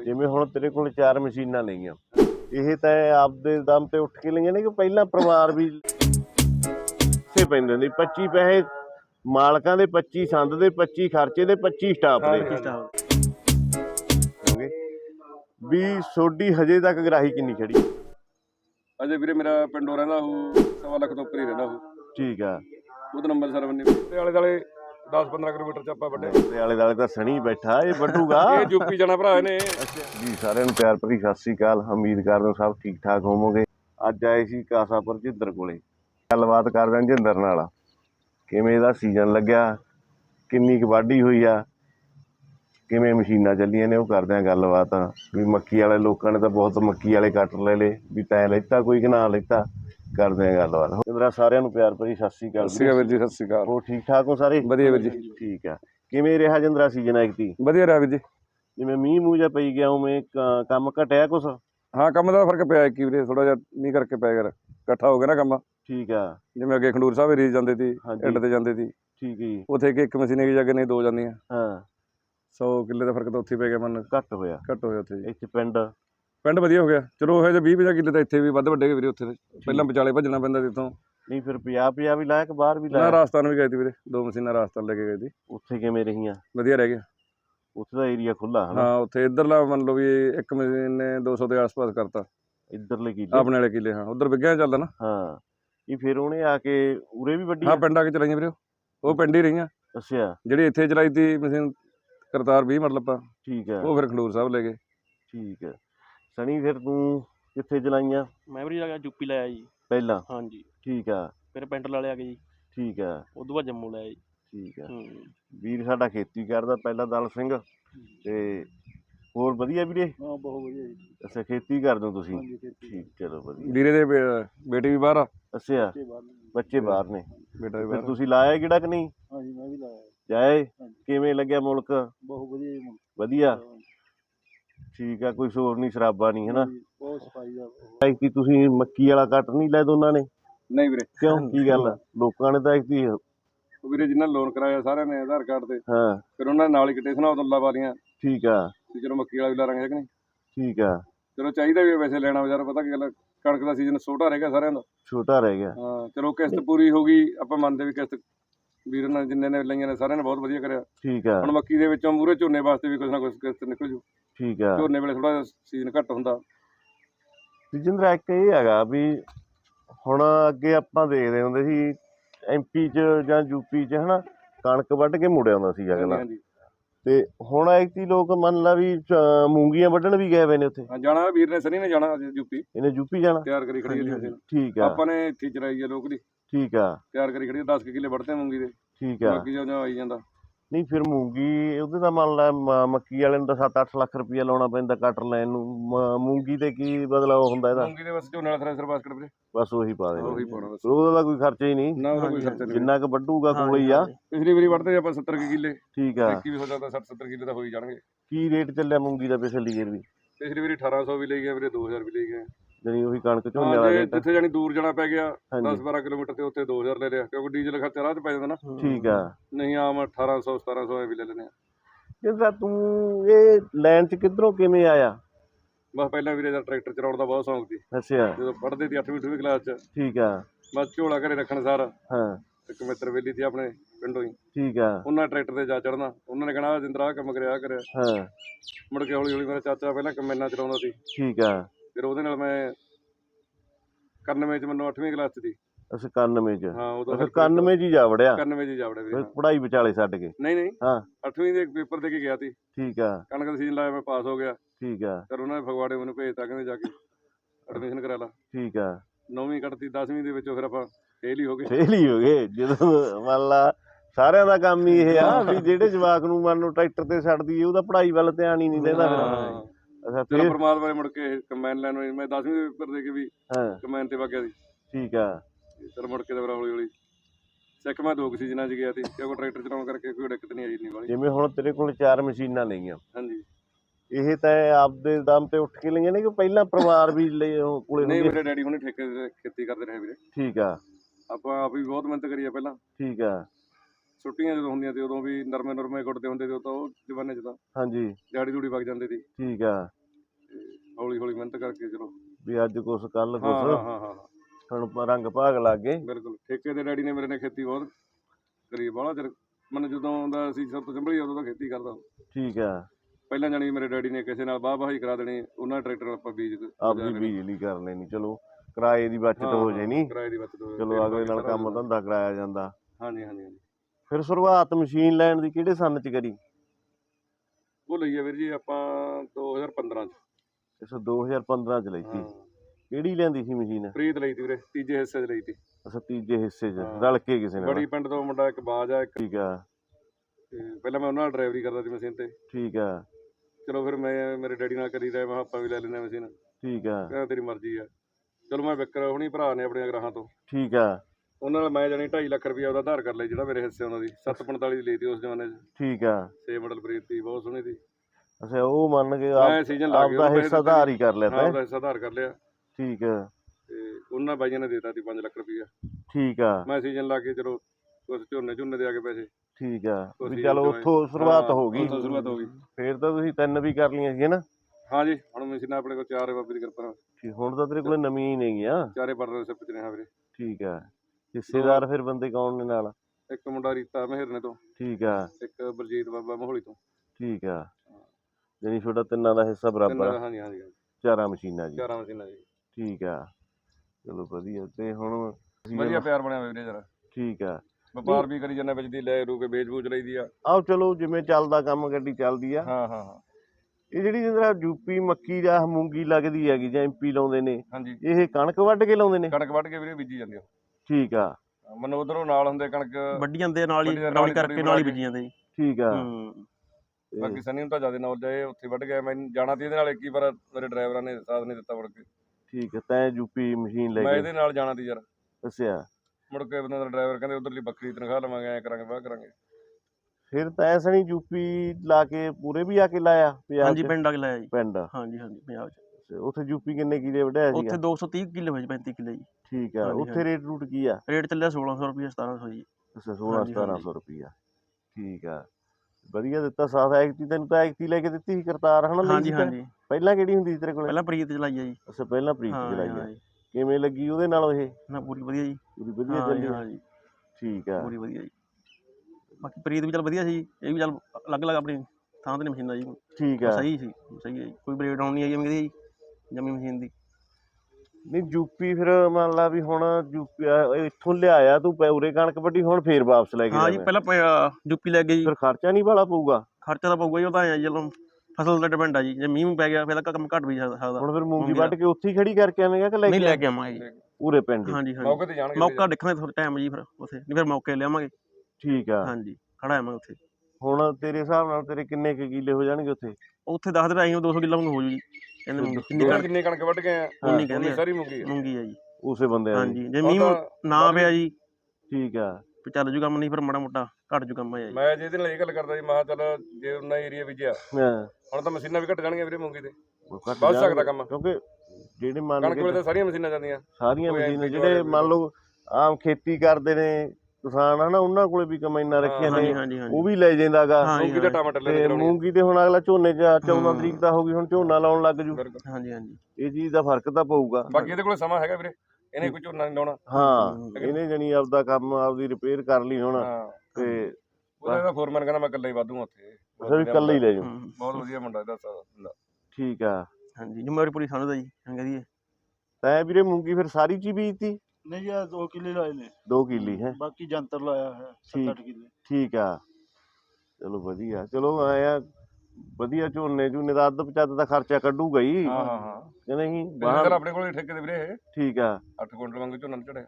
ਵਾਲੀ ਜਿਵੇਂ ਹੁਣ ਤੇਰੇ ਕੋਲ ਚਾਰ ਮਸ਼ੀਨਾਂ ਨੇਗੀਆਂ। ਇਹ ਤਾਂ ਆਪਦੇ ਦਮ ਤੇ ਉੱਠ ਕੇ ਲਈਆਂ ਨੇ ਕਿ ਪਹਿਲਾਂ ਪਰਿਵਾਰ ਵੀ ਸੇ ਪੈਂਦੇ ਨੇ 25 ਪੈਸੇ ਮਾਲਕਾਂ ਦੇ 25 ਸੰਦ ਦੇ 25 ਖਰਚੇ ਦੇ 25 ਸਟਾਫ ਦੇ। ਵੀ ਸੋਡੀ ਹਜੇ ਤੱਕ ਗਰਾਹੀ ਕਿੰਨੀ ਖੜੀ? ਅਜੇ ਵੀਰੇ ਮੇਰਾ ਪਿੰਡੋਂ ਰਹਿੰਦਾ ਉਹ ਸਵਾ ਲੱਖ ਤੋਂ ਉੱਪਰ ਹੀ ਰਹਿੰਦਾ ਉਹ। ਠੀਕ ਆ। ਉਹਦਾ ਨੰਬਰ ਸਰ ਬੰਨੇ। ਤੇ ਆਲੇ ਦਾਲੇ 10-15 ਕਿਲੋਮੀਟਰ ਚ ਆਪਾਂ ਵੱਡੇ। ਤੇ ਆਲੇ ਦਾਲੇ ਤਾਂ ਸਣੀ ਬੈਠਾ ਇਹ ਵੱਡੂਗਾ। ਇਹ ਯੂਪੀ ਜਾਣਾ ਭਰਾ ਇਹਨੇ। ਜੀ ਸਾਰਿਆਂ ਨੂੰ ਪਿਆਰ ਭਰੀ ਸਤਿ ਸ੍ਰੀ ਅਕਾਲ। ਉਮੀਦ ਕਰਦੇ ਹਾਂ ਸਭ ਠੀਕ ਠਾਕ ਹੋਵੋਗੇ। ਅੱਜ ਆਏ ਸੀ ਕਾਸਾਪੁਰ ਜਿੰਦਰ ਕੋਲੇ। ਗੱਲਬਾਤ ਕਰਦੇ ਹਾਂ ਜਿੰਦਰ ਨਾਲ। ਕਿਵੇਂ ਇਹਦਾ ਸੀਜ਼ਨ ਲੱਗਿਆ? ਕਿੰਨੀ ਕੁ ਵਾਢੀ ਹੋਈ ਆ? ਕਿਵੇਂ ਮਸ਼ੀਨਾਂ ਚੱਲੀਆਂ ਨੇ? ਉਹ ਕਰਦੇ ਆ ਗੱਲਬਾਤ। ਵੀ ਮੱਕੀ ਵਾਲੇ ਲੋਕਾਂ ਨੇ ਤਾਂ ਬਹੁਤ ਮੱਕੀ ਵਾਲੇ ਕੱਟ ਲੈ ਲੇ ਵੀ ਤੈਂ ਲੈਤਾ ਕੋਈ ਕਿ ਨਾ ਲੈਤਾ? ਕਰਦੇ ਆ ਗੱਲਬਾਤ। ਜਿੰਦਰਾ ਸਾਰਿਆਂ ਨੂੰ ਪਿਆਰ ਭਰੀ ਸਤਿ ਸ੍ਰੀ ਅਕਾਲ ਸਤਿ ਸ਼੍ਰੀ ਅਕਾਲ ਵੀਰ ਜੀ ਸਤਿ ਸ਼੍ਰੀ ਅਕਾਲ। ਹੋਰ ਠੀਕ ਠਾਕ ਹੋ ਸਾਰੇ? ਵਧੀਆ ਵੀਰ ਜੀ। ਠੀਕ ਆ। ਕਿਵੇਂ ਰਿਹਾ ਜਿੰਦਰਾ ਸੀਜ਼ਨ ਐਕਤੀ ਵਧੀਆ ਰਿਹਾ ਵੀਰ ਜੀ। ਜਿਵੇਂ ਮੀਂਹ ਮੂੰਹ ਜਿਹਾ ਪਈ ਗਿਆ ਉਵੇਂ ਕ- ਕੰਮ ਘਟਿਆ ਕੁਛ? ਹਾਂ ਕੰਮ ਦਾ ਫ਼ਰਕ ਪਿਆ ਕੀ ਵੀਰੇ ਥੋੜਾ ਜਿਹਾ ਨਹੀਂ ਕਰਕੇ ਪਿਆ ਕਰ ਇਕੱਠਾ ਹੋ ਗਿਆ ਨਾ ਕੰਮ। ਠੀਕ ਆ। ਜਿਵੇਂ ਅੱਗੇ ਖੰਡੂਰ ਸਾਹਿਬ ਏਰੀਏ ਜਾਂਦੇ ਸੀ ਹਾਂਜੀ। ਐਂਡ ਤੇ ਜਾਂਦੇ ਸੀ। ਠੀਕ ਹੈ ਜੀ ਉੱਥੇ ਕਿ ਇੱਕ ਮਸ਼ੀਨੇ ਦੀ ਜਗ੍ਹਾ ਨਹੀਂ ਦੋ ਜਾਂਦੀਆਂ। ਹਾਂ। 100 ਕਿੱਲੇ ਦਾ ਫ਼ਰਕ ਤਾਂ ਉੱਥੇ ਹੀ ਪੈ ਗਿਆ ਮਨ। ਘੱਟ ਹੋਇਆ। ਘੱਟ ਹੋਇਆ ਉੱਥੇ। ਜੀ ਇੱਥੇ ਪਿੰਡ ਪਿੰਡ ਵਧੀਆ ਹੋ ਗਿਆ। ਚਲੋ ਉਹ ਜੇ 20 50 ਕਿੱਲੇ ਤਾਂ ਇੱਥੇ ਵੀ ਵੱਧ ਵੱਡੇ ਵੀਰੇ ਉੱਥੇ। ਪਹਿਲਾਂ ਵਿਚਾਲੇ ਭੱਜਣਾ ਪੈਂਦਾ ਇੱਥੋਂ। ਨਹੀਂ ਫਿਰ 50 50 ਵੀ ਲਾਇਆ ਕਿ ਬਾਹਰ ਵੀ ਨਾ ਲਾਇਆ? ਰਾਜਸਥਾਨ ਵੀ ਗਏ ਸੀ ਵੀਰੇ। ਦੋ ਮਸ਼ੀਨਾਂ ਰਾਜਸਥਾਨ ਲੈ ਕੇ ਗਏ ਸੀ। ਉੱਥੇ ਕਿਵੇਂ ਰਹੀਆਂ? ਵਧੀਆ ਰਹਿ ਗਿਆ ਉੱਥੇ ਦਾ ਏਰੀਆ ਖੁੱਲਾ ਹਨਾ? ਹਾਂ ਉੱਥੇ ਇੱਧਰਲਾ ਮੰਨ ਲਓ ਵੀ ਇੱਕ ਮਸ਼ੀਨ ਨੇ 200 ਦੇ ਆਸ-ਪਾਸ ਕਰਤਾ। ਇੱਧਰਲੇ ਕੀਲੇ? ਆਪਣੇ ਵਾਲੇ ਕਿੱਲੇ ਹਾਂ। ਉਧਰ ਵਿੱਗਿਆ ਚੱਲਦਾ ਨਾ। ਹਾਂ। ਇਹ ਫਿਰ ਉਹਨੇ ਆ ਕੇ ਉਰੇ ਵੀ ਵੱਡੀ ਹਾਂ ਪਿੰਡ ਆ ਕੇ ਚਲਾਈਆਂ ਵੀਰੇ। ਉਹ। ਪਿੰਡ ਹੀ ਰਹੀਆਂ। ਅੱਛਾ। ਜਿਹੜੀ ਇੱਥੇ ਚਲਾਈ ਤੀ ਮਸ਼ੀਨ ਕਰਤਾਰ 20 ਮਤਲਬ ਆਪਾਂ। ਠੀਕ ਹੈ। ਉਹ ਫਿਰ ਖੰਡੂਰ ਸਾਹਿਬ ਲੈ ਗਏ। ਠੀਕ ਹੈ। ਸਣੀ ਫਿਰ ਤੂੰ ਕਿੱਥੇ ਚਲਾਈਆਂ? ਮੈਂ ਵੀ ਜਗ੍ਹਾ ਯੂਪੀ ਲਾਇਆ ਜੀ। ਪਹਿਲਾਂ? ਹਾਂਜੀ। ਠੀਕ ਆ। ਫਿਰ ਪਿੰਡ ਲਾ ਲਿਆ ਜੀ। ਠੀਕ ਆ। ਉਦੋਂ ਬਾਅਦ ਜੰਮੂ ਲਾਇਆ ਜੀ। ਠੀਕ ਆ। ਹੂੰ। ਵੀਰ ਸਾਡਾ ਖੇਤੀ ਕਰਦਾ ਪਹਿਲਾਂ ਦਲ ਸਿੰਘ। ਤੇ ਹੋਰ ਵਧੀਆ ਵੀਰੇ? ਹਾਂ ਬਹੁਤ ਵਧੀਆ ਜੀ। ਅੱਛਾ ਖੇਤੀ ਕਰਦੇ ਹੋ ਤੁਸੀਂ? ਹਾਂਜੀ ਖੇਤੀ ਠੀਕ ਚਲੋ ਵਧੀਆ। ਵੀਰੇ ਦੇ ਬੇਟੇ ਵੀ ਬਾਹਰ ਆ? ਅੱਛਾ ਬੱਚੇ ਬਾਹਰ ਨੇ। ਬੇਟਾ ਵੀ ਫਿਰ ਬਾਹਰ ਆ। ਤੁਸੀਂ ਲਾਇਆ ਕਿਹੜਾ ਕਿ ਨਹੀਂ? ਹਾਂਜੀ ਮੈਂ ਵੀ ਲਾਇਆ। ਜਾਏ। ਕਿਵੇਂ ਲੱਗਿਆ ਮੁਲਕ? ਬਹੁਤ ਵਧੀਆ ਜੀ ਵਧੀਆ? ਠੀਕ ਆ ਕੋਈ ਸ਼ੋਰ ਨਹੀਂ ਸ਼ਰਾਬਾ ਨਹੀਂ ਹੈਨਾ? ਬਹੁਤ ਸਫ਼ਾਈ ਦਾ ਐਕਤੀ ਤੁਸੀਂ ਮੱਕੀ ਵਾਲਾ ਕੱਟ ਨਹੀਂ ਲੈ ਦੋਨਾਂ ਨੇ? ਨਹੀਂ ਵੀਰੇ। ਕਿਉਂ? ਕੀ ਗੱਲ ਆ? ਲੋਕਾਂ ਨੇ ਤਾਂ ਐਕਤੀ ਉਹ ਵੀਰੇ ਜਿਨ੍ਹਾਂ ਲੋਨ ਕਰਾਇਆ ਸਾਰਿਆਂ ਨੇ ਆਧਾਰ ਕਾਰਡ ਤੇ। ਹਾਂ। ਫਿਰ ਉਹਨਾਂ ਨੇ ਨਾਲ ਹੀ ਕਿੱਟੇ ਸੁਣਾ ਉਦੋਂ ਲਾ ਲੀਆਂ ਠੀਕ ਆ। ਵੀ ਚਲੋ ਮੱਕੀ ਵਾਲਾ ਵੀ ਲਾਰਾਂਗੇ ਕਿ ਨਹੀਂ? ਠੀਕ ਆ। ਚਲੋ ਚਾਹੀਦਾ ਵੀ ਆ ਵੈਸੇ ਲੈਣਾ ਵਿਚਾਰਾ ਪਤਾ ਕੀ ਗੱਲ ਆ, ਕਣਕ ਦਾ ਸੀਜ਼ਨ ਛੋਟਾ ਰਹਿ ਗਿਆ ਸਾਰਿਆਂ ਦਾ। ਛੋਟਾ ਰਹਿ ਗਿਆ। ਹਾਂ ਚਲੋ ਕਿਸ਼ਤ ਪੂਰੀ ਹੋ ਗਈ ਆਪਾਂ ਮੰਨਦੇ ਵੀ ਕਿਸ਼ਤ ਵੀਰ ਨੇ ਜਿੰਨੇ ਨੇ ਲਈਆਂ ਨੇ ਸਾਰਿਆਂ ਨੇ ਬਹੁਤ ਵਧੀਆ ਕਰਿਆ। ਠੀਕ ਆ ਹੁਣ ਮੱਕੀ ਦੇ ਵਿੱਚੋਂ ਮੂਰੇ ਝੋਨੇ ਵਾਸਤੇ ਵੀ ਕੁਛ ਨਾ ਕੁਛ ਕਿਸ਼ਤ ਨਿਕਲ ਜੂ। ਠੀਕ ਆ ਝੋਨੇ ਵੇਲੇ ਥੋੜਾ ਸੀਜ਼ਨ ਘੱਟ ਹੁੰਦਾ। ਜਿੰਦਰਾ ਇੱਕ ਇਹ ਹੈਗਾ ਵੀ ਹੁਣ ਅੱਗੇ ਆਪਾਂ ਦੇਖਦੇ ਹੁੰਦੇ ਸੀ ਐਮਪੀ ਚ ਜਾਂ ਯੂਪੀ ਚ ਹਨਾ ਕਣਕ ਵੱਢ ਕੇ ਮੁੜਿਆ ਹੁੰਦਾ ਸੀ ਅਗਲਾ। ਤੇ ਹੁਣ ਐਕਤੀ ਲੋਕ ਮੰਨ ਲਾ ਵੀ ਮੂੰਗੀਆਂ ਵੱਢਣ ਵੀ ਗਏ ਹੋਏ ਨੇ ਉੱਥੇ। ਹਾਂ ਜਾਣਾ ਵੀਰ ਨੇ ਸਨੀ ਨੇ ਜਾਣਾ ਯੂਪੀ ਇਹਨੇ ਯੂਪੀ ਜਾਣਾ? ਤਿਆਰ ਕਰੀ ਖੜੀ ਹੈ ਠੀਕ ਆ ਆਪਾਂ ਨੇ ਇੱਥੇ ਚਰਾਈ ਹੈ ਲੋਕ ਦੀ। ਠੀਕ ਆ। ਤਿਆਰ ਕਰੀ ਖੜੀ ਹੈ 10 ਕਿੱਲੇ ਵੜਦੇ ਮੂੰਗੀ ਦੇ। ਠੀਕ ਆ। ਬਾਕੀ ਜੋ ਜੋ ਆਈ ਜਾਂਦਾ। ਨਹੀਂ ਫਿਰ ਮੂੰਗੀ ਉਹਦੇ ਦਾ ਮੰਨ ਲਾ ਮੱਕੀ ਵਾਲੇ ਨੂੰ ਤਾਂ 7-8 ਲੱਖ ਰੁਪਇਆ ਲਾਉਣਾ ਪੈਂਦਾ ਕਟਰ ਲੈਣ ਨੂੰ। ਮੂੰਗੀ ਤੇ ਕੀ ਬਦਲਾਅ ਹੁੰਦਾ ਇਹਦਾ? ਮੂੰਗੀ ਦੇ ਬਸ ਝੋਨੇ ਵਾਲਾ ਥ੍ਰੈਸ਼ਰ ਬਾਸਕਟ ਵੀਰੇ। ਬਸ ਉਹੀ ਪਾ ਦੇਣਾ। ਉਹੀ ਪਾਉਣਾ ਬਸ। ਉਹਦਾ ਤਾਂ ਕੋਈ ਖਰਚਾ ਹੀ ਨਹੀਂ। ਨਾ ਉਹਦਾ ਕੋਈ ਖਰਚਾ ਨਹੀਂ। ਜਿੰਨਾ ਕੁ ਵੱਢੂਗਾ ਕੋਲ ਹੀ ਆ। ਪਿਛਲੀ ਵਾਰੀ ਵੜਦੇ ਆਪਾਂ 70 ਕੁ ਕਿੱਲੇ। ਠੀਕ ਆ। ਇੱਕੀ ਵੀ ਹੋ ਜਾਂਦਾ 60 70 ਕਿੱਲੇ ਤਾਂ ਹੋ ਹੀ ਜਾਣਗੇ। ਕੀ ਰੇਟ ਚੱਲਿਆ ਮੂੰਗੀ ਦਾ ਪਿਛਲੀ ਗੇਰ ਵੀ ਪਿਛਲੀ ਵਾਰੀ 1800 ਵੀ ਲਈ ਗਏ ਵੀਰੇ 2000 ਵੀ ਲਈ ਗਏ ਜਾਣੀ ਉਹੀ ਕਣਕ ਝੋਨੇ ਵਾਲਾ ਜੇ ਰੇਟ। ਜਿੱਥੇ ਜਾਣੀ ਦੂਰ ਜਾਣਾ ਪੈ ਗਿਆ ਹਾਂਜੀ। 10 12 ਕਿਲੋਮੀਟਰ ਤੇ ਉੱਥੇ 2000 ਲੈ ਲਿਆ ਕਿਉਂਕਿ ਡੀਜ਼ਲ ਖਰਚਾ ਰਾਹ 'ਚ ਪੈ ਜਾਂਦਾ ਨਾ। ਠੀਕ ਆ। ਨਹੀਂ ਆਮ 1800 1700 ਐ ਵੀ ਲੈ ਲੈਣੇ ਆ। ਜਿੰਦਾ ਤੂੰ ਇਹ ਲਾਈਨ ਚ ਕਿੱਧਰੋਂ ਕਿਵੇਂ ਆਇਆ? ਬਸ ਪਹਿਲਾਂ ਵੀਰੇ ਦਾ ਟਰੈਕਟਰ ਚਲਾਉਣ ਦਾ ਬਹੁਤ ਸ਼ੌਂਕ ਸੀ। ਅੱਛਾ। ਜਦੋਂ ਪੜ੍ਹਦੇ ਸੀ 8ਵੀਂ 8ਵੀਂ ਕਲਾਸ 'ਚ। ਠੀਕ ਆ। ਬਸ ਝੋਲਾ ਘਰੇ ਰੱਖਣ ਸਾਰ। ਹਾਂ। ਇੱਕ ਮਿੱਤਰ ਵੇਲੀ ਸੀ ਆਪਣੇ ਪਿੰਡੋਂ ਹੀ। ਠੀਕ ਆ। ਉਹਨਾਂ ਨੇ ਟਰੈਕਟਰ ਤੇ ਜਾ ਚੜਨਾ ਉਹਨਾਂ ਨੇ ਕਹਣਾ ਜਿੰਦਰਾ ਆਹ ਕੰਮ ਕਰਿਆ ਆਹ ਕਰਿਆ। ਹਾਂ। ਮੁੜ ਕੇ ਹੌਲੀ ਹੌਲੀ ਮੇਰਾ ਚਾਚਾ ਪਹਿਲਾਂ ਕੰਬਾਈਨਾਂ ਚਲਾਉਂਦਾ ਸੀ। ਠੀਕ ਆ। ਫਿਰ ਉਹਦੇ ਨਾਲ ਮੈਂ 91 ਚ ਮੈਨੂੰ 8ਵੀਂ ਕਲਾਸ ਚ ਸੀ। ਅਸੀਂ 91 ਚ। ਹਾਂ ਉਦੋਂ 91 ਚ ਹੀ ਜਾ ਵੜਿਆ? 91 ਚ ਜਾ ਵੜਿਆ ਵੀਰੇ ਪੜਾਈ ਵਿਚਾਲੇ ਛੱਡ ਕੇ? ਨਹੀਂ ਨਹੀਂ। ਹਾਂ। 8ਵੀਂ ਦੇ ਪੇਪਰ ਦੇ ਕੇ ਗਿਆ ਸੀ। ਠੀਕ ਆ। ਕਣਕ ਦਾ ਸੀਜ਼ਨ ਲਾਇਆ ਮੈਂ ਪਾਸ ਹੋ ਗਿਆ। ਠੀਕ ਆ। ਫਿਰ ਉਹਨਾਂ ਨੇ ਫਗਵਾੜੇ ਮੈਨੂੰ ਭੇਜਤਾ ਕਹਿੰਦੇ ਜਾ ਕੇ ਐਡਮਿਸ਼ਨ ਕਰਾ ਲਾ। ਠੀਕ ਆ। ਨੌਵੀਂ ਕੱਢਤੀ 10ਵੀਂ ਦੇ ਵਿੱਚੋਂ ਫਿਰ ਆਪਾਂ ਫੇਲ ਹੀ ਹੋ ਗਏ। ਫੇਲ ਹੀ ਹੋ ਗਏ। ਜਦੋਂ ਮੰਨ ਲਾ ਸਾਰਿਆਂ ਦਾ ਕੰਮ ਹੀ ਇਹ ਆ ਵੀ ਜਿਹੜੇ ਜਵਾਕ ਨੂੰ ਮੰਨ ਲਓ ਟਰੈਕਟਰ ਤੇ ਛੱਡ ਦਈਏ ਉਹਦਾ ਪੜਾਈ ਵੱਲ ਧਿਆਨ ਹੀ ਨਹੀਂ ਰਹਿੰਦਾ ਫਿਰ। ਹਾਂ। ਅੱਛਾ ਚਲੋ ਫੇਰ? ਪਰਮਾਤਮਾ ਨੇ ਮੁੜ ਕੇ ਕੰਬਾਈਨ ਲੈਣ ਨੂੰ ਮੈਂ 10ਵੀਂ ਦੇ ਪੇਪਰ ਦੇ ਕੇ ਵੀ ਹਾਂ। ਕੰਬਾਈਨ ਤੇ ਵਗ ਗਿਆ ਸੀ। ਠੀਕ ਆ। ਫਿਰ ਮੁੜ ਕੇ ਫਿਰ ਹੌਲੀ ਹੌਲੀ ਸਿੱਖ ਮੈਂ ਦੋ ਕੁ ਸੀਜ਼ਨਾਂ 'ਚ ਗਿਆ ਸੀ ਕਿਉਂਕਿ ਟਰੈਕਟਰ ਚਲਾਉਣ ਕਰਕੇ ਕੋਈ ਦਿੱਕਤ ਨਹੀਂ ਆਈ ਇੰਨੀ ਵਾਲੀ। ਜਿਵੇਂ ਹੁਣ ਤੇਰੇ ਕੋਲ ਚਾਰ ਮਸ਼ੀਨਾਂ ਲਈਆਂ ਹਾਂਜੀ। ਇਹ ਤਾਂ ਆਪਦੇ ਦਮ ਤੇ ਉੱਠ ਕੇ ਲਈਆਂ ਨੇ ਕਿ ਪਹਿਲਾਂ ਪਰਿਵਾਰ ਵੀ ਲਈ ਉਹ ਕੋਲੇ ਨਹੀਂ ਮੇਰੇ ਡੈਡੀ ਹੁਣੇ ਠੇਕੇ ਤੇ ਖੇਤੀ ਕਰਦੇ ਰਹੇ ਵੀਰੇ। ਠੀਕ ਆ। ਆਪਾਂ ਆਪ ਵੀ ਬਹੁਤ ਮਿਹਨਤ ਕਰੀ ਆ ਪਹਿਲਾਂ। ਠੀਕ ਆ। ਛੁੱਟੀਆਂ ਜਦੋਂ ਹੁੰਦੀਆਂ ਤੇ ਉਦੋਂ ਵੀ ਨਰਮੇ ਨਰਮੇ ਗੁੱਟਦੇ ਹੁੰਦੇ ਤੇ ਉਹ ਜਵਾਨੇ ਚ ਤਾਂ। ਹਾਂਜੀ। ਦਿਹਾੜੀ ਦੂੜੀ ਵਗ ਜਾਂਦੇ ਸੀ। ਠੀਕ ਆ। ਹੌਲੀ ਹੌਲੀ ਮਿਹਨਤ ਕਰਕੇ ਚਲੋ। ਵੀ ਅੱਜ ਕੁਛ ਕੱਲ ਹਾਂ ਹਾਂ ਕੁਛ ਹਾਂ ਹਾਂ। ਹੁਣ ਪ- ਰੰਗ ਭਾਗ ਲੱਗ ਗਏ। ਬਿਲਕੁਲ। ਠੇਕੇ ਦੇ ਡੈਡੀ ਨੇ ਮੇਰੇ ਨੇ ਖੇਤੀ ਬਹੁਤ ਕਰੀ ਬਾਹਲਾ ਚਿਰ। ਮਨ ਜਦੋਂ ਦਾ ਅਸੀਂ ਸਭ ਤੋਂ ਸੰਭਲੀ ਉਦੋਂ ਤਾਂ ਖੇਤੀ ਕਰਦਾ ਠੀਕ ਆ। ਪਹਿਲਾਂ ਜਾਣੀ ਮੇਰੇ ਡੈਡੀ ਨੇ ਕਿਸੇ ਨਾਲ ਬਾਹ ਬਾਹੀ ਕਰਾ ਦੇਣੀ ਉਹਨਾਂ ਟਰੈਕਟਰ ਨਾਲ ਆਪਾਂ ਬੀਜ ਆਪਦੀ ਬਿਜਲੀ ਕਰ ਲੈਣੀ ਚਲੋ। ਕਿਰਾਏ ਦੀ ਬਚਤ ਹੋ ਜੇ ਨਹੀਂ ਕਿਰਾਏ ਦੀ ਬਚਤ ਹੋਵੇ ਚਲੋ ਅਗਲੇ ਨਾਲ ਕੰਮ ਧੰਦਾ ਕਰਾਇਆ ਜਾਂਦਾ। ਹਾਂਜੀ ਹਾਂਜੀ ਹਾਂਜੀ। ਫਿਰ ਸ਼ੁਰੂਆਤ ਮਸ਼ੀਨ ਲੈਣ ਦੀ ਕਿਹੜੇ ਸੰਨ ਚ ਕਰੀ? ਉਹ ਲਈ ਆ ਵੀਰ ਜੀ ਆਪਾਂ 2015 ਚ। ਇਸ 2015 ਚ ਲਈ ਸੀ। ਕਿਹੜੀ ਲੈਂਦੀ ਸੀ ਮਸ਼ੀਨ? ਪ੍ਰੀਤ ਲਈ ਤੀ ਵੀਰੇ ਤੀਜੇ ਹਿੱਸੇ 'ਚ ਲਈ ਤੀ। ਅਸਾਂ ਤੀਜੇ ਹਿੱਸੇ 'ਚ। ਰਲ ਕੇ ਕਿਸੇ ਨਾਲ। ਬੜੀ ਪਿੰਡ ਤੋਂ ਮੁੰਡਾ ਇੱਕ ਬਾਜ ਆ ਇੱਕ ਠੀਕ ਆ। ਤੇ ਪਹਿਲਾਂ ਮੈਂ ਉਹਨਾਂ ਨਾਲ ਡਰਾਈਵਰੀ ਕਰਦਾ ਸੀ ਮਸ਼ੀਨ ਤੇ। ਠੀਕ ਆ। ਚਲੋ ਫਿਰ ਮੈਂ ਮੇਰੇ ਡੈਡੀ ਨਾਲ ਕਰੀ ਰਿਹਾ ਮੈਂ ਕਿਹਾ ਆਪਾਂ ਵੀ ਲੈ ਲੈਂਦੇ ਮਸ਼ੀਨ। ਠੀਕ ਆ। ਕਹਿੰਦਾ ਤੇਰੀ ਮਰਜ਼ੀ ਆ। ਚਲੋ ਮੈਂ ਵਿਕਰ ਹੁਣੀ ਭਰਾ ਨੇ ਆਪਣੇ ਗ੍ਰਾਹਾਂ ਤੋਂ। ਠੀਕ ਆ। ਉਹਨਾਂ ਨਾਲ ਮੈਂ ਜਾਣੀ 2.5 ਲੱਖ ਰੁਪਇਆ ਉਹਦਾ ਆਧਾਰ ਕਰ ਲਿਆ ਜਿਹੜਾ ਮੇਰੇ ਹਿੱਸੇ ਉਹਨਾਂ ਦੀ 745 ਦੀ ਲਈ ਤੀ ਉਸ ਜ਼ਮਾਨੇ 'ਚ। ਠੀਕ ਆ। 6 ਮਾਡਲ ਪ੍ਰੀਤ ਬਹੁਤ ਸੋਹਣੀ ਦੀ। ਅੱਛਾ ਉਹ ਮੰਨ ਕੇ ਮੈਂ ਸੀਜ਼ਨ ਲਾ ਕੇ ਆਪਦਾ ਹਿੱਸਾ ਆਧਾਰ ਹੀ ਕਰ ਲਿਆ ਹਾਂ ਤਾ। ਉਹਦਾ ਹਿੱਸਾ ਆਧਾਰ ਕਰ ਲਿਆ। ਠੀਕ ਆ। ਤੇ ਉਹਨਾਂ ਬਾਈਆਂ ਨੇ ਦੇਤਾ ਸੀ 5 ਲੱਖ ਰੁਪਇਆ। ਠੀਕ ਆ। ਮੈਂ ਸੀਜ਼ਨ ਲਾ ਕੇ ਚਲੋ ਕੁਛ ਝੋਨੇ ਝੋਨੇ ਦੇ ਆ ਕੇ ਪੈਸੇ। ਠੀਕ ਆ। ਵੀ ਚਲੋ ਆਏ। ਉੱਥੋਂ ਸ਼ੁਰੂਆਤ ਹਾਂ, ਹੋ ਗਈ। ਉੱਥੋਂ ਸ਼ੁਰੂਆਤ ਹੋ ਗਈ। ਫੇਰ ਤਾਂ ਤੁਸੀਂ ਤਿੰਨ ਵੀ ਕਰ ਲਈਆਂ ਸੀ ਨਾ? ਹਾਂਜੀ ਹੁਣ ਮਸ਼ੀਨਾਂ ਆਪਣੇ ਕੋਲ ਚਾਰ ਹੈ ਬਾਬੇ ਦੀ ਕਿਰਪਾ ਨਾਲ। ਠੀਕ, ਹੁਣ ਤਾਂ ਤੇਰੇ ਕੋਲੇ ਨਵੀਆਂ ਹੀ ਨੇਗੀਆਂ। ਚਾਰੇ ਪਾਰਟਨਰਸ਼ਿਪ ਚ ਨੇ ਹਾਂ ਵੀਰੇ। ਠੀਕ ਆ। ਹਿੱਸੇਦਾਰ ਫਿਰ ਬੰਦੇ ਕੌਣ ਨੇ ਨਾਲ? ਇੱਕ ਮੁੰਡਾ ਰੀਤਾ ਮਹਿਰਨੇ ਤੋਂ। ਠੀਕ ਆ। ਇੱਕ ਬਲਜੀਤ ਬਾਬਾ ਮੋਹਲੀ ਤੋਂ। ਠੀਕ ਆ। ਜਾਨੀ ਛੋਟਾ ਤਿੰਨਾਂ ਦਾ ਹਿੱਸਾ ਬਰਾਬਰ ਆ। ਹਾਂਜੀ ਹਾਂਜੀ। ਚਾਰਾਂ ਮਸ਼ੀਨਾਂ ਜੀ। ਚਾਰਾਂ ਮਸ਼ੀਨਾਂ ਜੀ। ਠੀਕ ਆ। ਚਲੋ ਵਧੀਆ। ਤੇ ਹੁਣ ਵਧੀਆ ਪਿਆਰ ਬਣਿਆ ਹੋਇਆ ਵੀਰੇ ਜਰਾ। ਠੀਕ ਆ। ਵਪਾਰ ਵੀ ਕਰੀ ਜਾਂਦੇ ਵਿੱਚ ਦੀ ਲੈ ਰੂ ਕੇ ਵੇਚ ਬੂਚ ਲਈਦੀ ਆ। ਆਓ ਚਲੋ ਜਿਵੇਂ ਚੱਲਦਾ ਕੰਮ ਗੱਡੀ ਚੱਲਦੀ ਆ। ਹਾਂ ਹਾਂ ਹਾਂ। ਇਹ ਜਿਹੜੀ ਜਿਹੜਾ ਯੂਪੀ ਮੱਕੀ ਜਾਂ ਮੂੰਗੀ ਲੱਗਦੀ ਹੈਗੀ ਜਾਂ ਐਮਪੀ ਲਾਉਂਦੇ ਨੇ ਇਹ ਕਣਕ ਵੱਢ ਕੇ ਲਾਉਂਦੇ ਨੇ? ਕਣਕ ਵੱਢ ਕੇ ਵੀਰੇ ਬੀਜੀ ਜਾਂਦੇ ਠੀਕ ਆ। ਮਨ ਉਧਰੋਂ ਨਾਲ ਹੁੰਦੇ ਕਣਕ ਵੱਢੀ ਜਾਂਦੇ ਆ ਨਾਲ ਹੀ ਨਾਲ ਹੀ ਹੀ ਕਰਕੇ ਨਾਲ ਹੀ ਬਣਾ ਬੀਜੀ ਜਾਂਦੇ ਜੀ ਠੀਕ ਆ। ਹੂੰ। ਤੇ ਬਾਕੀ ਸਨੀ ਨੂੰ ਤਾਂ ਜ਼ਿਆਦਾ ਨੌਲੇਜ ਹੈ ਉੱਥੇ ਵੱਢ ਗਿਆ ਮੈਂ ਜਾਣਾ ਤੀ ਇਹਦੇ ਨਾਲ ਇੱਕ ਹੀ ਵਾਰ ਮੇਰੇ ਡਰਾਈਵਰਾਂ ਨੇ ਸਾਥ ਨਹੀਂ ਦਿੱਤਾ ਮੁੜ ਕੇ। ਠੀਕ ਆ ਤੈਂ ਯੂਪੀ ਮਸ਼ੀਨ ਲੈ ਮੈਂ ਕੇ ਇਹਦੇ ਨਾਲ ਜਾਣਾ ਤੀ ਯਾਰ। ਦੱਸਿਆ। ਮੁੜ ਕੇ ਬੰਦਾ ਦਾ ਡਰਾਈਵਰ ਕਹਿੰਦੇ ਉਧਰਲੀ ਬੱਕਰੀ ਤਨਖਾਹ ਲਵਾਂਗੇ ਐ ਕਰਾਂਗੇ ਵਾਹ ਕਰਾਂਗੇ। ਫਿਰ ਤਾਂ ਐਸਾ ਨਹੀਂ ਯੂਪੀ ਲਾ ਕੇ ਪੂਰੇ ਵੀ ਆ ਕੇ ਲਾਇਆ ਪੰਜਾਬ ਹਾਂਜੀ? ਪਿੰਡ ਆ ਕੇ ਲਾਇਆ ਜੀ। ਪਿੰਡ। ਹਾਂਜੀ ਹਾਂਜੀ ਪੰਜਾਬ ਚ। ਉੱਥੇ ਯੂਪੀ ਕਿੰਨੇ ਕਿਲੇ ਵਢਾਇਆ ਉੱਥੇ ਸੀਗਾ 230 ਕਿੱਲੇ ਹੋਏ ਜੀ 35 ਕਿੱਲੇ ਜੀ। ਠੀਕ ਆ ਹਾਂਜੀ, ਉੱਥੇ ਰੇਟ ਰੂਟ ਕੀ ਆ? ਰੇਟ ਚੱਲਿਆ 1600 ਰੁਪਏ 1700 ਜੀ। ਅੱਛਾ 16 ਹਾਂਜੀ, 1700 ਰੁਪਿਆ ਠੀਕ ਆ। ਵਧੀਆ ਦਿੱਤਾ ਸਾਥ ਐਕਟੀ ਤੈਨੂੰ ਤਾਂ ਐਕਟੀ ਲੈ ਕੇ ਦਿੱਤੀ ਸੀ ਕਰਤਾਰ ਹਨਾ ਲਈ ਹਾਂਜੀ ਸੀ ਤਾਂ? ਹਾਂਜੀ। ਪਹਿਲਾਂ ਕਿਹੜੀ ਹੁੰਦੀ ਸੀ ਤੇਰੇ ਕੋਲ? ਪਹਿਲਾਂ ਪ੍ਰੀਤ ਚਲਾਈ ਆ ਜੀ। ਅੱਛਾ ਪਹਿਲਾਂ ਪ੍ਰੀਤ ਹਾਂ ਚਲਾਈ ਹਾਂ ਆ ਜੀ। ਕਿਵੇਂ ਲੱਗੀ ਉਹਦੇ ਨਾਲ ਇਹ? ਨਾ ਪੂਰੀ ਵਧੀਆ ਜੀ। ਪੂਰੀ ਵਧੀਆ ਹਾਂ ਚੱਲੀ ਜੀ ਆ? ਹਾਂ ਜੀ। ਠੀਕ ਆ। ਪੂਰੀ ਵਧੀਆ ਜੀ। ਬਾਕੀ ਪ੍ਰੀਤ ਵੀ ਚੱਲ ਵਧੀਆ ਸੀ ਇਹ ਵੀ ਚੱਲ ਅਲੱਗ-ਅਲੱਗ ਆਪਣੀ ਥਾਂ ਤੇ ਨੇ ਮਸ਼ੀਨਾਂ ਜੀ। ਠੀਕ ਆ। ਸਹੀ ਸੀ ਸਹੀ ਹੈ ਜੀ। ਕੋਈ ਬ੍ਰੇਕ ਡਾਊਨ ਨਹੀਂ ਆਈ ਐਵੇਂ ਦੀ ਜਮੀ ਮਸ਼ੀਨ ਦੀ। ਨਹੀਂ ਯੂਪੀ ਫਿਰ ਮੰਨ ਲਾ ਵੀ ਹੁਣ ਯੂਪੀ ਇੱਥੋਂ ਲਿਆਇਆ ਤੂੰ ਪੂਰੇ ਕਣਕ ਵੱਢੀ ਹੁਣ ਫੇਰ ਵਾਪਸ ਲੈ ਕੇ ਹਾਂ ਜੀ ਜਾਣਾ। ਪਹਿਲਾਂ ਯੂਪੀ ਲੈ ਗਏ ਜੀ। ਫਿਰ ਖਰਚਾ ਨਹੀਂ ਵਾਲਾ ਪਊਗਾ? ਖਰਚਾ ਤਾਂ ਪਊਗਾ ਜੀ ਉਹ ਤਾਂ ਐਂ ਆ ਜੀ ਚਲੋ ਫਸਲ ਤੇ ਡਿਪੈਂਡ ਆ ਜੀ ਜੇ ਮੀਂਹ ਪੈ ਗਿਆ ਫਿਰ ਤਾਂ ਕੰਮ ਘੱਟ ਵੀ ਜਾ ਸਕਦਾ। ਹੁਣ ਫਿਰ ਮੂੰਗੀ ਵੱਢ ਕੇ ਉੱਥੇ ਹੀ ਖੜੀ ਕਰਕੇ ਆਵੇਂਗਾ ਕਿ ਲੈ ਨਹੀਂ ਕੇ ਲੈ ਕੇ ਆਵਾਂਗੇ ਜੀ। ਪੂਰੇ ਪਿੰਡ ਹੀ? ਹਾਂਜੀ ਹਾਂਜੀ। ਮੌਕੇ ਤੇ ਜਾਣਗੇ ਮੌਕਾ ਦੇਖਣਾ ਥੋੜਾ ਟਾਈਮ ਜੀ ਫਿਰ ਉੱਥੇ। ਨਹੀਂ ਫਿਰ ਮੌਕੇ ਲਿਆਵਾਂਗੇ। ਠੀਕ ਆ। ਹਾਂਜੀ ਖੜਾ ਆਵਾਂਗੇ ਉੱਥੇ। ਹੁਣ ਤੇਰੇ ਹਿਸਾਬ ਨਾਲ ਤੇਰੇ ਕਿੰਨੇ ਕੁ ਕਿੱਲੇ ਹੋ ਜਾਣਗੇ ਉੱਥੇ? ਉੱਥੇ ਦੱਸਦੇ ਤਾਂ ਆਈ 200 ਕਿੱਲਾ ਵਾਂਗੂ ਹੋ ਜੂ ਜੀ। ਕਹਿੰਦੇ ਮੂੰਗੀ ਕਿੰਨੀ ਕਿੰਨੀ ਕਣਕ ਕਿੰਨੇ ਕਣਕ ਵੱਢ ਗਏ ਆ? ਉਨੀ ਉਹਨੇ ਕਹਿੰਦੇ ਆ ਸਾਰੀ ਮੁੱਕੀ ਆ। ਮੂੰਗੀ ਆ ਜੀ। ਉਸੇ ਬੰਦੇ ਦੀ ਹਾਂਜੀ ਜੇ ਮੀਂਹ ਤਾਂ ਨਾ ਪਿਆ ਜੀ ਠੀਕ ਆ। ਤੇ ਚੱਲ ਜੂ ਕੰਮ ਨਹੀਂ ਫਿਰ ਮਾੜਾ ਮੋਟਾ ਘੱਟ ਜੂ ਕੰਮ ਆ ਜੀ। ਮੈਂ ਜਿਹਦੇ ਨਾਲ ਇਹ ਗੱਲ ਕਰਦਾ ਮੈਂ ਕਿਹਾ ਚੱਲ ਜੇ ਉਹਨਾਂ ਏਰੀਆ ਵਿੱਚ ਆ ਹਾਂ। ਹੁਣ ਤਾਂ ਮਸ਼ੀਨਾਂ ਵੀ ਘਟ ਜਾਣਗੀਆਂ ਵੀਰੇ ਮੂੰਗੀ ਤੇ। ਉਹ ਘੱਟ ਵੱਧ ਜਾਣਗੇ। ਸਕਦਾ ਕੰਮ। ਕਿਉਂਕਿ ਜਿਹੜੇ ਮੰਨ ਕਣਕ ਵੇਲੇ ਕੇ ਤਾਂ ਸਾਰੀਆਂ ਮਸ਼ੀਨਾਂ ਜਾਂਦੀਆਂ। ਸਾਰੀਆਂ ਕੋਈ ਮਸ਼ੀਨਾਂ MP ਜਿਹੜੇ ਵਾਲੇ ਮੰਨ ਲਓ ਆਮ ਖੇਤੀ ਕਰਦੇ ਨੇ ਕਿਸਾਨ ਹਨਾ ਉਹਨਾਂ ਕੋਲੇ ਵੀ ਕਮਾਈਨਾਂ ਰੱਖੀਆਂ ਨੇ ਉਹ ਵੀ ਲੈ ਜਾਂਦਾਗਾ। ਮੂੰਗੀ ਤੇ ਟਮਾਟਰ ਲੈ ਕੇ ਮੂੰਗੀ ਤੇ ਹੁਣ ਅਗਲਾ ਝੋਨੇ ਚ 14 ਹਾਂ। ਤਰੀਕ ਦਾ ਹੋ ਗਈ ਹੁਣ ਝੋਨਾ ਲਾਉਣ ਲੱਗ ਜੂ। ਬਿਲਕੁਲ। ਹਾਂਜੀ ਹਾਂਜੀ। ਇਹ ਚੀਜ਼ ਦਾ ਫ਼ਰਕ ਤਾਂ ਪਊਗਾ। ਬਾਕੀ ਇਹਦੇ ਕੋਲ ਸਮਾਂ ਹੈਗਾ ਵੀਰੇ ਇਹਨੇ ਕੋਈ ਝੋਨਾ ਨਹੀਂ ਲਾਉਣਾ। ਹਾਂ। ਇਹਨੇ ਜਣੀ ਆਪਦਾ ਕੰਮ ਆਪਦੀ ਰਿਪੇਅਰ ਕਰ ਲਈ ਹੁਣ। ਤੇ ਉਹਦਾ ਦਾ ਫੋਰਮੈਨ ਕਹਿੰਦਾ ਮੈਂ ਇਕੱਲਾ ਹੀ ਵਾਧੂ ਉੱਥੇ। ਉਹ ਵੀ ਇਕੱਲੇ ਹੀ ਲੈ ਜਾਓ। ਬਹੁਤ ਵਧੀਆ ਮੁੰਡਾ ਇਹਦਾ ਸਾਦਾ ਠੀਕ ਆ। ਹਾਂਜੀ ਜ਼ਿੰਮੇਵਾਰੀ ਪੂਰੀ ਜੀ ਕਹਿੰਦੇ ਜੀ। ਤੈਂ ਵੀਰੇ ਮੂੰਗੀ ਫਿਰ ਸਾਰੀ ਚ ਹੀ ਬੀਜਤੀ? ਨਹੀਂ ਯਾਰ 2 ਕਿੱਲੇ ਲਾਏ ਨੇ। 2 ਕਿੱਲੀ ਹੈ। ਬਾਕੀ ਜੰਤਰ ਲਾਇਆ ਹੈ ਠੀਕ। 7-8 ਕਿੱਲੇ। ਠੀਕ ਆ। ਚਲੋ ਵਧੀਆ ਚਲੋ ਆਇਆ ਵਧੀਆ ਝੋਨੇ ਝੋਨੇ ਦਾ ਅੱਧ ਦਾ ਖਰਚਾ ਕੱਢੂਗਾ ਹੀ। ਹਾਂ ਹਾਂ ਹਾਂ। ਕਿ ਨਹੀਂ ਬਾਹਰ ਆਪਣੇ ਕੋਲ ਹੀ ਠੇਕੇ ਤੇ ਵੀਰੇ ਇਹ ਠੀਕ ਆ। 8 ਕੁਇੰਟਲ ਵਾਂਗੂ ਝੋਨਾ ਨੀ ਝੜਿਆ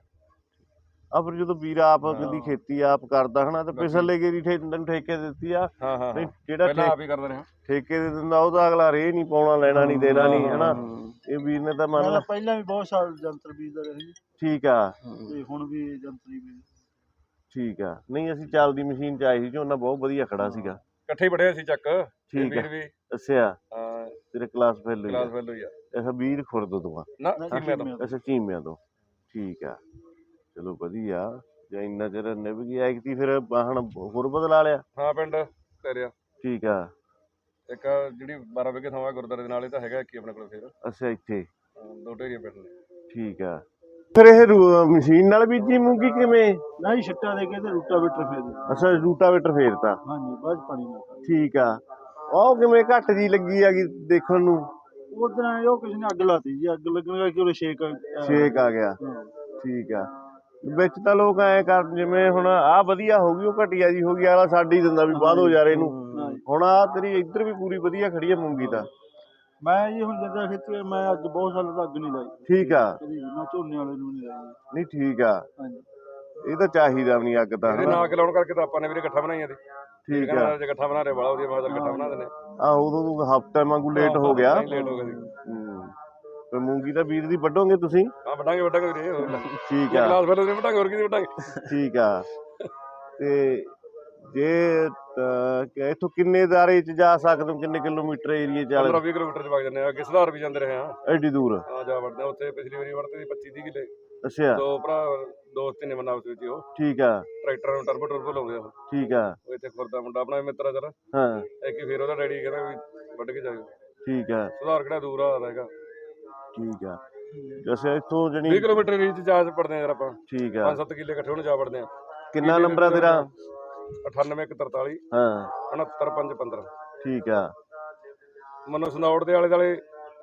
ਆ ਫਿਰ ਜਦੋਂ ਵੀਰ ਆਪ। ਕਦੀ ਖੇਤੀ ਆਪ ਕਰਦਾ ਹਨਾ ਤੇ ਪਿਛਲੇ ਗੇਰੀ ਠੇ ਤੈਨੂੰ ਠੇਕੇ ਦਿੱਤੀ ਆ। ਹਾਂ ਹਾਂ। ਜਿਹੜਾ ਪਹਿਲਾਂ ਠੇ- ਆਪ ਹੀ ਕਰਦਾ ਰਿਹਾ। ਠੇਕੇ ਦੇ ਦਿੰਦਾ ਉਹਦਾ ਅਗਲਾ ਰੇ ਨਹੀਂ ਪਾਉਣਾ ਲੈਣਾ ਨਹੀਂ ਦੇਣਾ ਨਹੀਂ ਹਨਾ। ਇਹ ਵੀਰ ਨੇ ਤਾਂ ਮੰਨ ਲਾ ਤਾਂ ਪਹਿਲਾਂ ਵੀ ਬਹੁਤ ਸਾਲ ਜੰਤਰ ਬੀਜਦਾ ਰਿਹਾ ਜੀ ਠੀਕ ਆ। ਤੇ ਹੁਣ ਵੀ ਜੰਤਰੀ ਬੀਜ ਠੀਕ ਆ। ਨਹੀਂ ਅਸੀਂ ਚੱਲਦੀ ਮਸ਼ੀਨ ਚ ਆਈ ਸੀ ਝੋਨਾ ਬਹੁਤ ਵਧੀਆ ਖੜਾ ਸੀਗਾ। ਇਕੱਠੇ ਹੀ ਪੜਿਆ ਸੀ ਚੱਕ। ਤੇ ਠੀਕ ਆ। ਵੀਰ ਵੀ। ਅੱਛਾ। ਹਾਂ। ਤੇਰੇ ਕਲਾਸ ਫੇਲ ਹੋਈ ਕਲਾਸ ਆ ਫੈਲ ਹੋਈ ਆ। ਅੱਛਾ ਵੀਰ ਖੁਰਦ ਤੋਂ ਆ। ਨਾ ਨਾ ਠੀਕ ਮੈਂ ਤਾਂ ਅੱਛਾ ਚੀਮਿਆਂ ਤੋਂ। ਠੀਕ ਆ। ਚਲੋ ਵਧੀਆ। ਜਾਂ ਇੰਨਾ ਚਿਰ ਨਿਭ ਗਈ ਐਕਤੀ ਫਿਰ ਵਾਹਣ ਹੋਰ ਬਦਲਾ ਲਿਆ। ਹਾਂ ਪਿੰਡ ਤੇਰਿਆ ਠੀਕ ਆ। ਇੱਕ ਜਿਹੜੀ 12 ਵਿਗੇ ਥਾਂ ਗੁਰਦਾਰੇ ਦੇ ਨਾਲ ਇਹ ਤਾਂ ਹੈਗਾ ਕੀ ਆਪਣੇ ਕੋਲ ਫੇਰ। ਅੱਛਾ ਇੱਥੇ। ਦੋ ਢੇਰੀਆਂ ਪਿੰਡ ਨੇ। ਠੀਕ ਆ। ਫਿਰ ਇਹ ਰੂ- ਮਸ਼ੀਨ ਨਾਲ ਬੀਜੀ ਮੂੰਗੀ ਕਿਵੇਂ? ਨਹੀਂ ਛਿੱਟਾ ਦੇ ਕੇ ਤੇ ਰੂਟਾਵੇਟਰ ਫੇਰ। ਦਿੱਤਾ। ਅੱਛਾ ਰੂਟਾਵੇਟਰ ਫੇਰਤਾ। ਹਾਂਜੀ ਬਾਅਦ 'ਚ ਪਾਣੀ ਨਾਲ। ਠੀਕ ਆ। ਉਹ ਕਿਵੇਂ ਘੱਟ ਜੀ ਲੱਗੀ ਹੈਗੀ ਦੇਖਣ ਨੂੰ? ਉਧਰ ਉਹ ਕਿਸੇ ਨੇ ਅੱਗ ਲਾਤੀ ਜੀ ਅੱਗ ਲੱਗਣ ਕਰਕੇ ਉਹਦੇ ਛੇਕ ਅਹ, ਛੇਕ ਆ ਗਿਆ। ਹਾਂ। ਠੀਕ ਆ। ਵਿੱਚ ਤਾਂ ਲੋਕ ਐ ਕਰ ਜਿਵੇਂ ਹੁਣ ਆ ਵਧੀਆ ਹੋ ਗਈ ਉਹ ਘਟੀਆ ਜੀ ਹੋ ਗਈ ਆਲਾ ਸਾਡੀ ਦਿੰਦਾ ਵੀ ਬਾਹਰ ਹੋ ਜਾ। ਰਹੇ ਨੂੰ। ਹੁਣ ਆ ਤੇਰੀ ਇੱਧਰ ਵੀ ਪੂਰੀ ਵਧੀਆ ਖੜੀ ਆ ਮੂੰਗੀ ਤਾਂ। ਮੈਂ ਜੀ ਹੁਣ ਜਿੱਦਾਂ ਖੇਤੀ ਮੈਂ ਅੱਜ ਬਹੁਤ ਸਾਲਾਂ ਤੋਂ ਅੱਗ ਨਹੀਂ ਲਾਈ। ਠੀਕ ਆ। ਕਦੀ ਵੀ, ਮੈਂ ਝੋਨੇ ਵਾਲੇ ਨੂੰ ਨਹੀਂ ਲਾਈ। ਨਹੀਂ ਠੀਕ ਆ। ਹਾਂਜੀ। ਇਹ ਤਾਂ ਚਾਹੀਦਾ ਵੀ ਨਹੀਂ ਅੱਗ ਤਾਂ ਇਹਦੇ ਹਨਾ। ਲਾਉਣ ਕਰਕੇ ਤਾਂ ਆਪਾਂ ਨੇ ਵੀਰੇ ਇਕੱਠਾ ਬਣਾਈਆਂ ਤੇ ਠੀਕ ਆ ਕਹਿੰਦਾ ਜੇ ਇਕੱਠਾ ਬਣਾ ਰਹੇ ਬੜਾ ਵਧੀਆ ਮੈਂ ਤਾਂ ਇਕੱਠਾ ਬਣਾ ਦਿੰਦੇ। ਆ ਉਦੋਂ ਤੂੰ ਹਫਤਾ ਵਾਂਗੂ ਲੇਟ ਹੋ ਗਿਆ। ਲੇਟ ਹੋ ਗਿਆ ਸੀ। ਹੂੰ। ਤੇ ਮੂੰਗੀ ਤਾਂ ਵੀਰ ਦੀ ਵੱਢੋਗੇ ਤੁਸੀਂ? ਹਾਂ ਵੱਡਾਂਗੇ ਵੱਡਾਂਗੇ ਵੀਰੇ ਹੋਰ ਲੈ। ਠੀਕ ਆ। ਕਲਾਸ ਫਿਰ ਵੱਡਾਂਗੇ ਹੋਰ ਕੀ ਵੱਡਾਂਗੇ ਠੀਕ ਆ। ਤੇ ਜੇ ਅਹ, ਕਿ ਇੱਥੋਂ ਕਿੰਨੇ ਦਾਰੇ ਚ ਜਾ ਸਕਦੇ ਹੋ ਕਿੰਨੇ ਕਿਲੋਮੀਟਰ ਏਰੀਏ ਚ 15 ਵਾਲੇ 20 ਕਿਲੋਮੀਟਰ ਚ ਵਗ ਜਾਂਦੇ ਆ। ਅੱਗੇ ਸੁਧਾਰ ਵੀ ਜਾਂਦੇ ਰਹੇ ਆ। ਐਡੀ ਦੂਰ? ਹਾਂ ਜਾ ਵੜਦੇ ਆ ਉੱਥੇ ਪਿਛਲੀ ਵਾਰੀ ਵੜਦੇ ਸੀ 25 30 ਕਿਲੇ। ਅੱਛਾ। ਦੋ ਭਰਾ ਦੋਸਤ ਨੇ ਮੰਨਾ ਵਿੱਚ ਉਹ। ਠੀਕ ਆ। ਟਰੈਕਟਰਾਂ ਨੂੰ ਟਰਬੋ ਟਰਬੋ ਲਾਉਂਦੇ ਆ ਉਹ। ਠੀਕ ਆ। ਉਹ ਇੱਥੇ ਖੁਰਦਾ ਮੁੰਡਾ ਆਪਣਾ ਮਿੱਤਰ ਆ ਜਰਾ। ਹਾਂ। ਇੱਕ ਹੀ ਫਿਰ ਉਹਦਾ ਡੈਡੀ ਕਹਿੰਦਾ ਵੀ ਵੱਢ ਕੇ ਜਾਓ ਠੀਕ ਆ। ਸੁਧਾਰ ਕਿਹੜਾ ਦੂਰ ਆ ਹੈਗਾ। ਠੀਕ ਆ। ਜੈਸੇ ਇੱਥੋਂ 20 ਜਣੀ ਕਿਲੋਮੀਟਰ ਰੀਚ ਜਾ ਪੜਦੇ ਆ ਯਾਰ ਆਪਾਂ। ਠੀਕ ਆ। 5-7 ਕਿੱਲੇ ਇਕੱਠੇ ਹੋਣ ਜਾ ਪੜਦੇ ਆ। ਕਿੰਨਾ ਨੰਬਰ ਆ ਤੇਰਾ? 98143 ਹਾਂ। 69515 ਠੀਕ ਆ। ਮਨੋ ਸੰਦੌੜ ਦੇ ਆਲੇ ਦੁਆਲੇ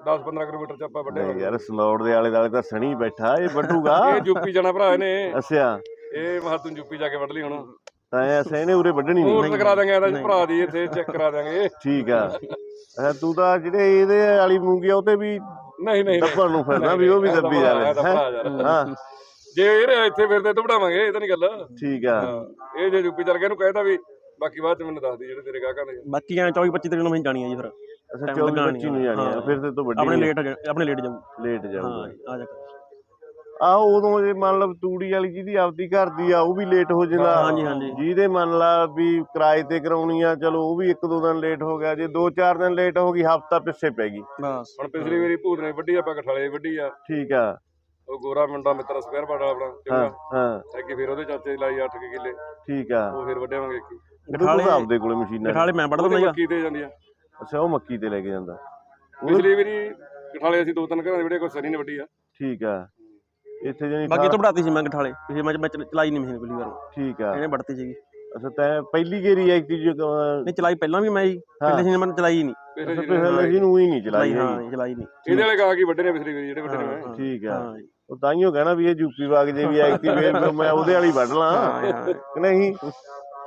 10-15 ਕਿਲੋਮੀਟਰ ਚ ਆਪਾਂ ਵੱਡੇ ਨਹੀਂ ਯਾਰ ਸਲੌੜ ਦੇ ਆਲੇ ਦਾਲੇ ਤਾਂ ਸਣੀ ਬੈਠਾ ਇਹ ਵੱਢੂਗਾ। ਇਹ ਯੂਪੀ ਜਾਣਾ ਭਰਾ ਇਹਨੇ। ਅੱਛਾ। ਇਹ ਮਹਾ ਤੂੰ ਯੂਪੀ ਜਾ ਕੇ ਵੱਢ ਲਈ ਹੁਣ। ਤਾਂ ਐਸੇ ਇਹਨੇ ਉਰੇ ਵੱਢਣੀ ਨਹੀਂ। ਹੋਰ ਕਰਾ ਦਾਂਗੇ ਇਹਦਾ ਭਰਾ ਦੀ ਇੱਥੇ ਚੈੱਕ ਕਰਾ ਦਾਂਗੇ ਠੀਕ ਆ। ਅੱਛਾ ਤੂੰ ਤਾਂ ਜਿਹੜੇ ਇਹਦੇ ਵਾਲੀ ਮੂੰਗੀ ਆ ਉਹ ਤੇ ਵੀ ਨਹੀਂ ਨਹੀਂ ਦੱਬਣ ਨੂੰ ਫਿਰਨਾ ਵੀ ਉਹ ਵੀ ਦੱਬੀ ਜਾਵੇ। ਹਾਂ। ਜੇ ਇਹ ਰਿਹਾ ਇੱਥੇ ਫਿਰਦੇ ਤਾਂ ਵੜਾਵਾਂਗੇ ਇਹ ਤਾਂ ਨਹੀਂ ਗੱਲ। ਠੀਕ ਆ। ਹਾਂ, ਇਹ ਜੇ ਯੂਪੀ ਚੱਲ ਗਿਆ ਇਹਨੂੰ ਕਹਿਤਾ ਵੀ ਬਾਕੀ ਬਾਅਦ ਚ ਮੈਨੂੰ ਦੱਸ ਦੀ ਜਿਹੜੇ ਤੇਰੇ ਗਾਹਕਾਂ ਨੇ। ਬਾਕੀ ਐ 24 25 ਤਰੀਕ ਨੂੰ ਮੈਂ ਜਾਣੀ ਆ ਜੀ ਫਿਰ। ਅੱਛਾ Time 24 ਲੱਗਣਾ 25 ਨੂੰ ਜਾਣੀ ਆ ਹਾਂ। ਫਿਰ ਤੇ ਤੋਂ ਵੱਡੀ ਆਪਣੇ ਲੇਟ ਆਪਣੇ ਲੇਟ ਜਾਊ। ਲੇਟ ਹਾਂ ਜਾਊਗਾ। ਆ ਜਾ ਆਹ ਉਦੋਂ ਜੇ ਮੰਨ ਲਾ ਤੂੜੀ ਵਾਲੀ ਜਿਹਦੀ ਆਪਦੀ ਘਰ ਦੀ ਆ ਉਹ ਵੀ ਲੇਟ ਹੋ ਜਾਂਦਾ। ਹਾਂਜੀ ਹਾਂਜੀ। ਜਿਹਦੇ ਮੰਨ ਲਾ ਵੀ ਕਿਰਾਏ ਤੇ ਕਰਾਉਣੀ ਆ ਚਲੋ ਉਹ ਵੀ ਇੱਕ ਦੋ ਦਿਨ ਲੇਟ ਹੋ ਗਿਆ। ਜੇ ਦੋ ਚਾਰ ਦਿਨ ਲੇਟ ਹੋ ਗਈ ਹਫਤਾ ਪਿੱਛੇ ਪੈ ਗਈ। ਬਸ। ਹੁਣ ਪਿਛਲੀ ਵਾਰੀ ਭੂਤ ਨੇ ਵੱਡੀ ਆਪਾਂ ਕਠਾਲੇ ਵੱਡੀ ਆ। ਠੀਕ ਆ। ਉਹ ਗੋਰਾ ਮੁੰਡਾ ਮਿੱਤਰ ਸਕੁਅਰ ਬਾੜਾ ਆਪਣਾ ਹਾਂ ਚੰਗਾ ਹਾਂ ਅੱਗੇ ਫਿਰ ਉਹਦੇ ਚਾਚੇ ਦੀ ਲਾਈ 8 ਕਿੱਲੇ। ਠੀਕ ਆ। ਉਹ ਫਿਰ ਵੱਡਿਆਵਾਂਗੇ ਇੱਕ। ਉਹਦੇ ਕੋਲ ਤਾਂ ਆਪਦੇ ਕੋਲੇ ਮਸ਼ੀਨਾਂ ਨੇ। ਕਠਾਲੇ ਮੈਂ ਵੱਢ ਉਹਦੀ ਮੱਕੀ ਤੇ ਜਾਂਦੀ ਆ। ਅੱਛਾ ਉਹ ਮੱਕੀ ਤੇ ਲੈ ਕੇ ਜਾਂਦਾ। ਪਿਛਲੀ ਵਾਰੀ ਕਠਾਲੇ ਅਸੀਂ ਦੋ ਤਿੰਨ ਘਰਾਂ ਦੇ ਜਿਹੜੇ ਕੋਈ ਸਰੀ ਨੇ ਵੱਡੀ ਆ। ਠੀਕ ਆ। ਇੱਥੇ ਜਾਨੀ ਬਾਕੀ ਤੋਂ ਵਧਾਤੀ ਸੀ ਮੈਂ ਕਠਾਲੇ ਇਹ ਮੈਂ ਮੈਂ ਚਲ- ਚਲਾਈ ਨਹੀਂ ਮਸ਼ੀਨ ਪਹਿਲੀ ਵਾਰ। ਠੀਕ ਆ। ਇਹਨੇ ਵੱਢਤੀ ਸੀਗੀ। ਅੱਛਾ ਤੈਂ ਪਹਿਲੀ ਗੇਰੀ ਐਕਟੀ ਜੋ ਨਹੀਂ ਚਲਾਈ ਪਹਿਲਾਂ ਵੀ ਮੈਂ ਜੀ। ਹਾਂ। ਪਹਿਲੇ ਸੀ ਮੈਂ ਚਲਾਈ ਨਹੀਂ। ਪਿਛਲੇ ਪਿਛਲੇ ਜੀ ਨੂੰ ਹੀ ਨਹੀਂ ਚਲਾਈ ਚਲਾਈ ਹੈਗੀ। ਹਾਂ ਚਲਾਈ ਨਹੀਂ। ਇਹਦੇ ਵਾਲੇ ਗਾ ਕੀ ਵੱਡੇ ਨੇ ਪਿਛਲੀ ਵਾਰੀ ਜਿਹੜੇ ਵੱਡੇ ਨੇ। ਠੀਕ ਆ। ਹਾਂ ਜੀ। ਉਹ ਤਾਈਓ ਕਹਿਣਾ ਵੀ ਇਹ ਯੂਪੀ ਬਾਗ ਜੇ ਵੀ ਐਕਟੀ ਵੇ ਮੈਂ ਉਹਦੇ ਵਾਲੀ ਵੱਢ ਲਾਂ। ਹਾਂ, ਹਾਂ। ਕਿ ਨਹੀਂ?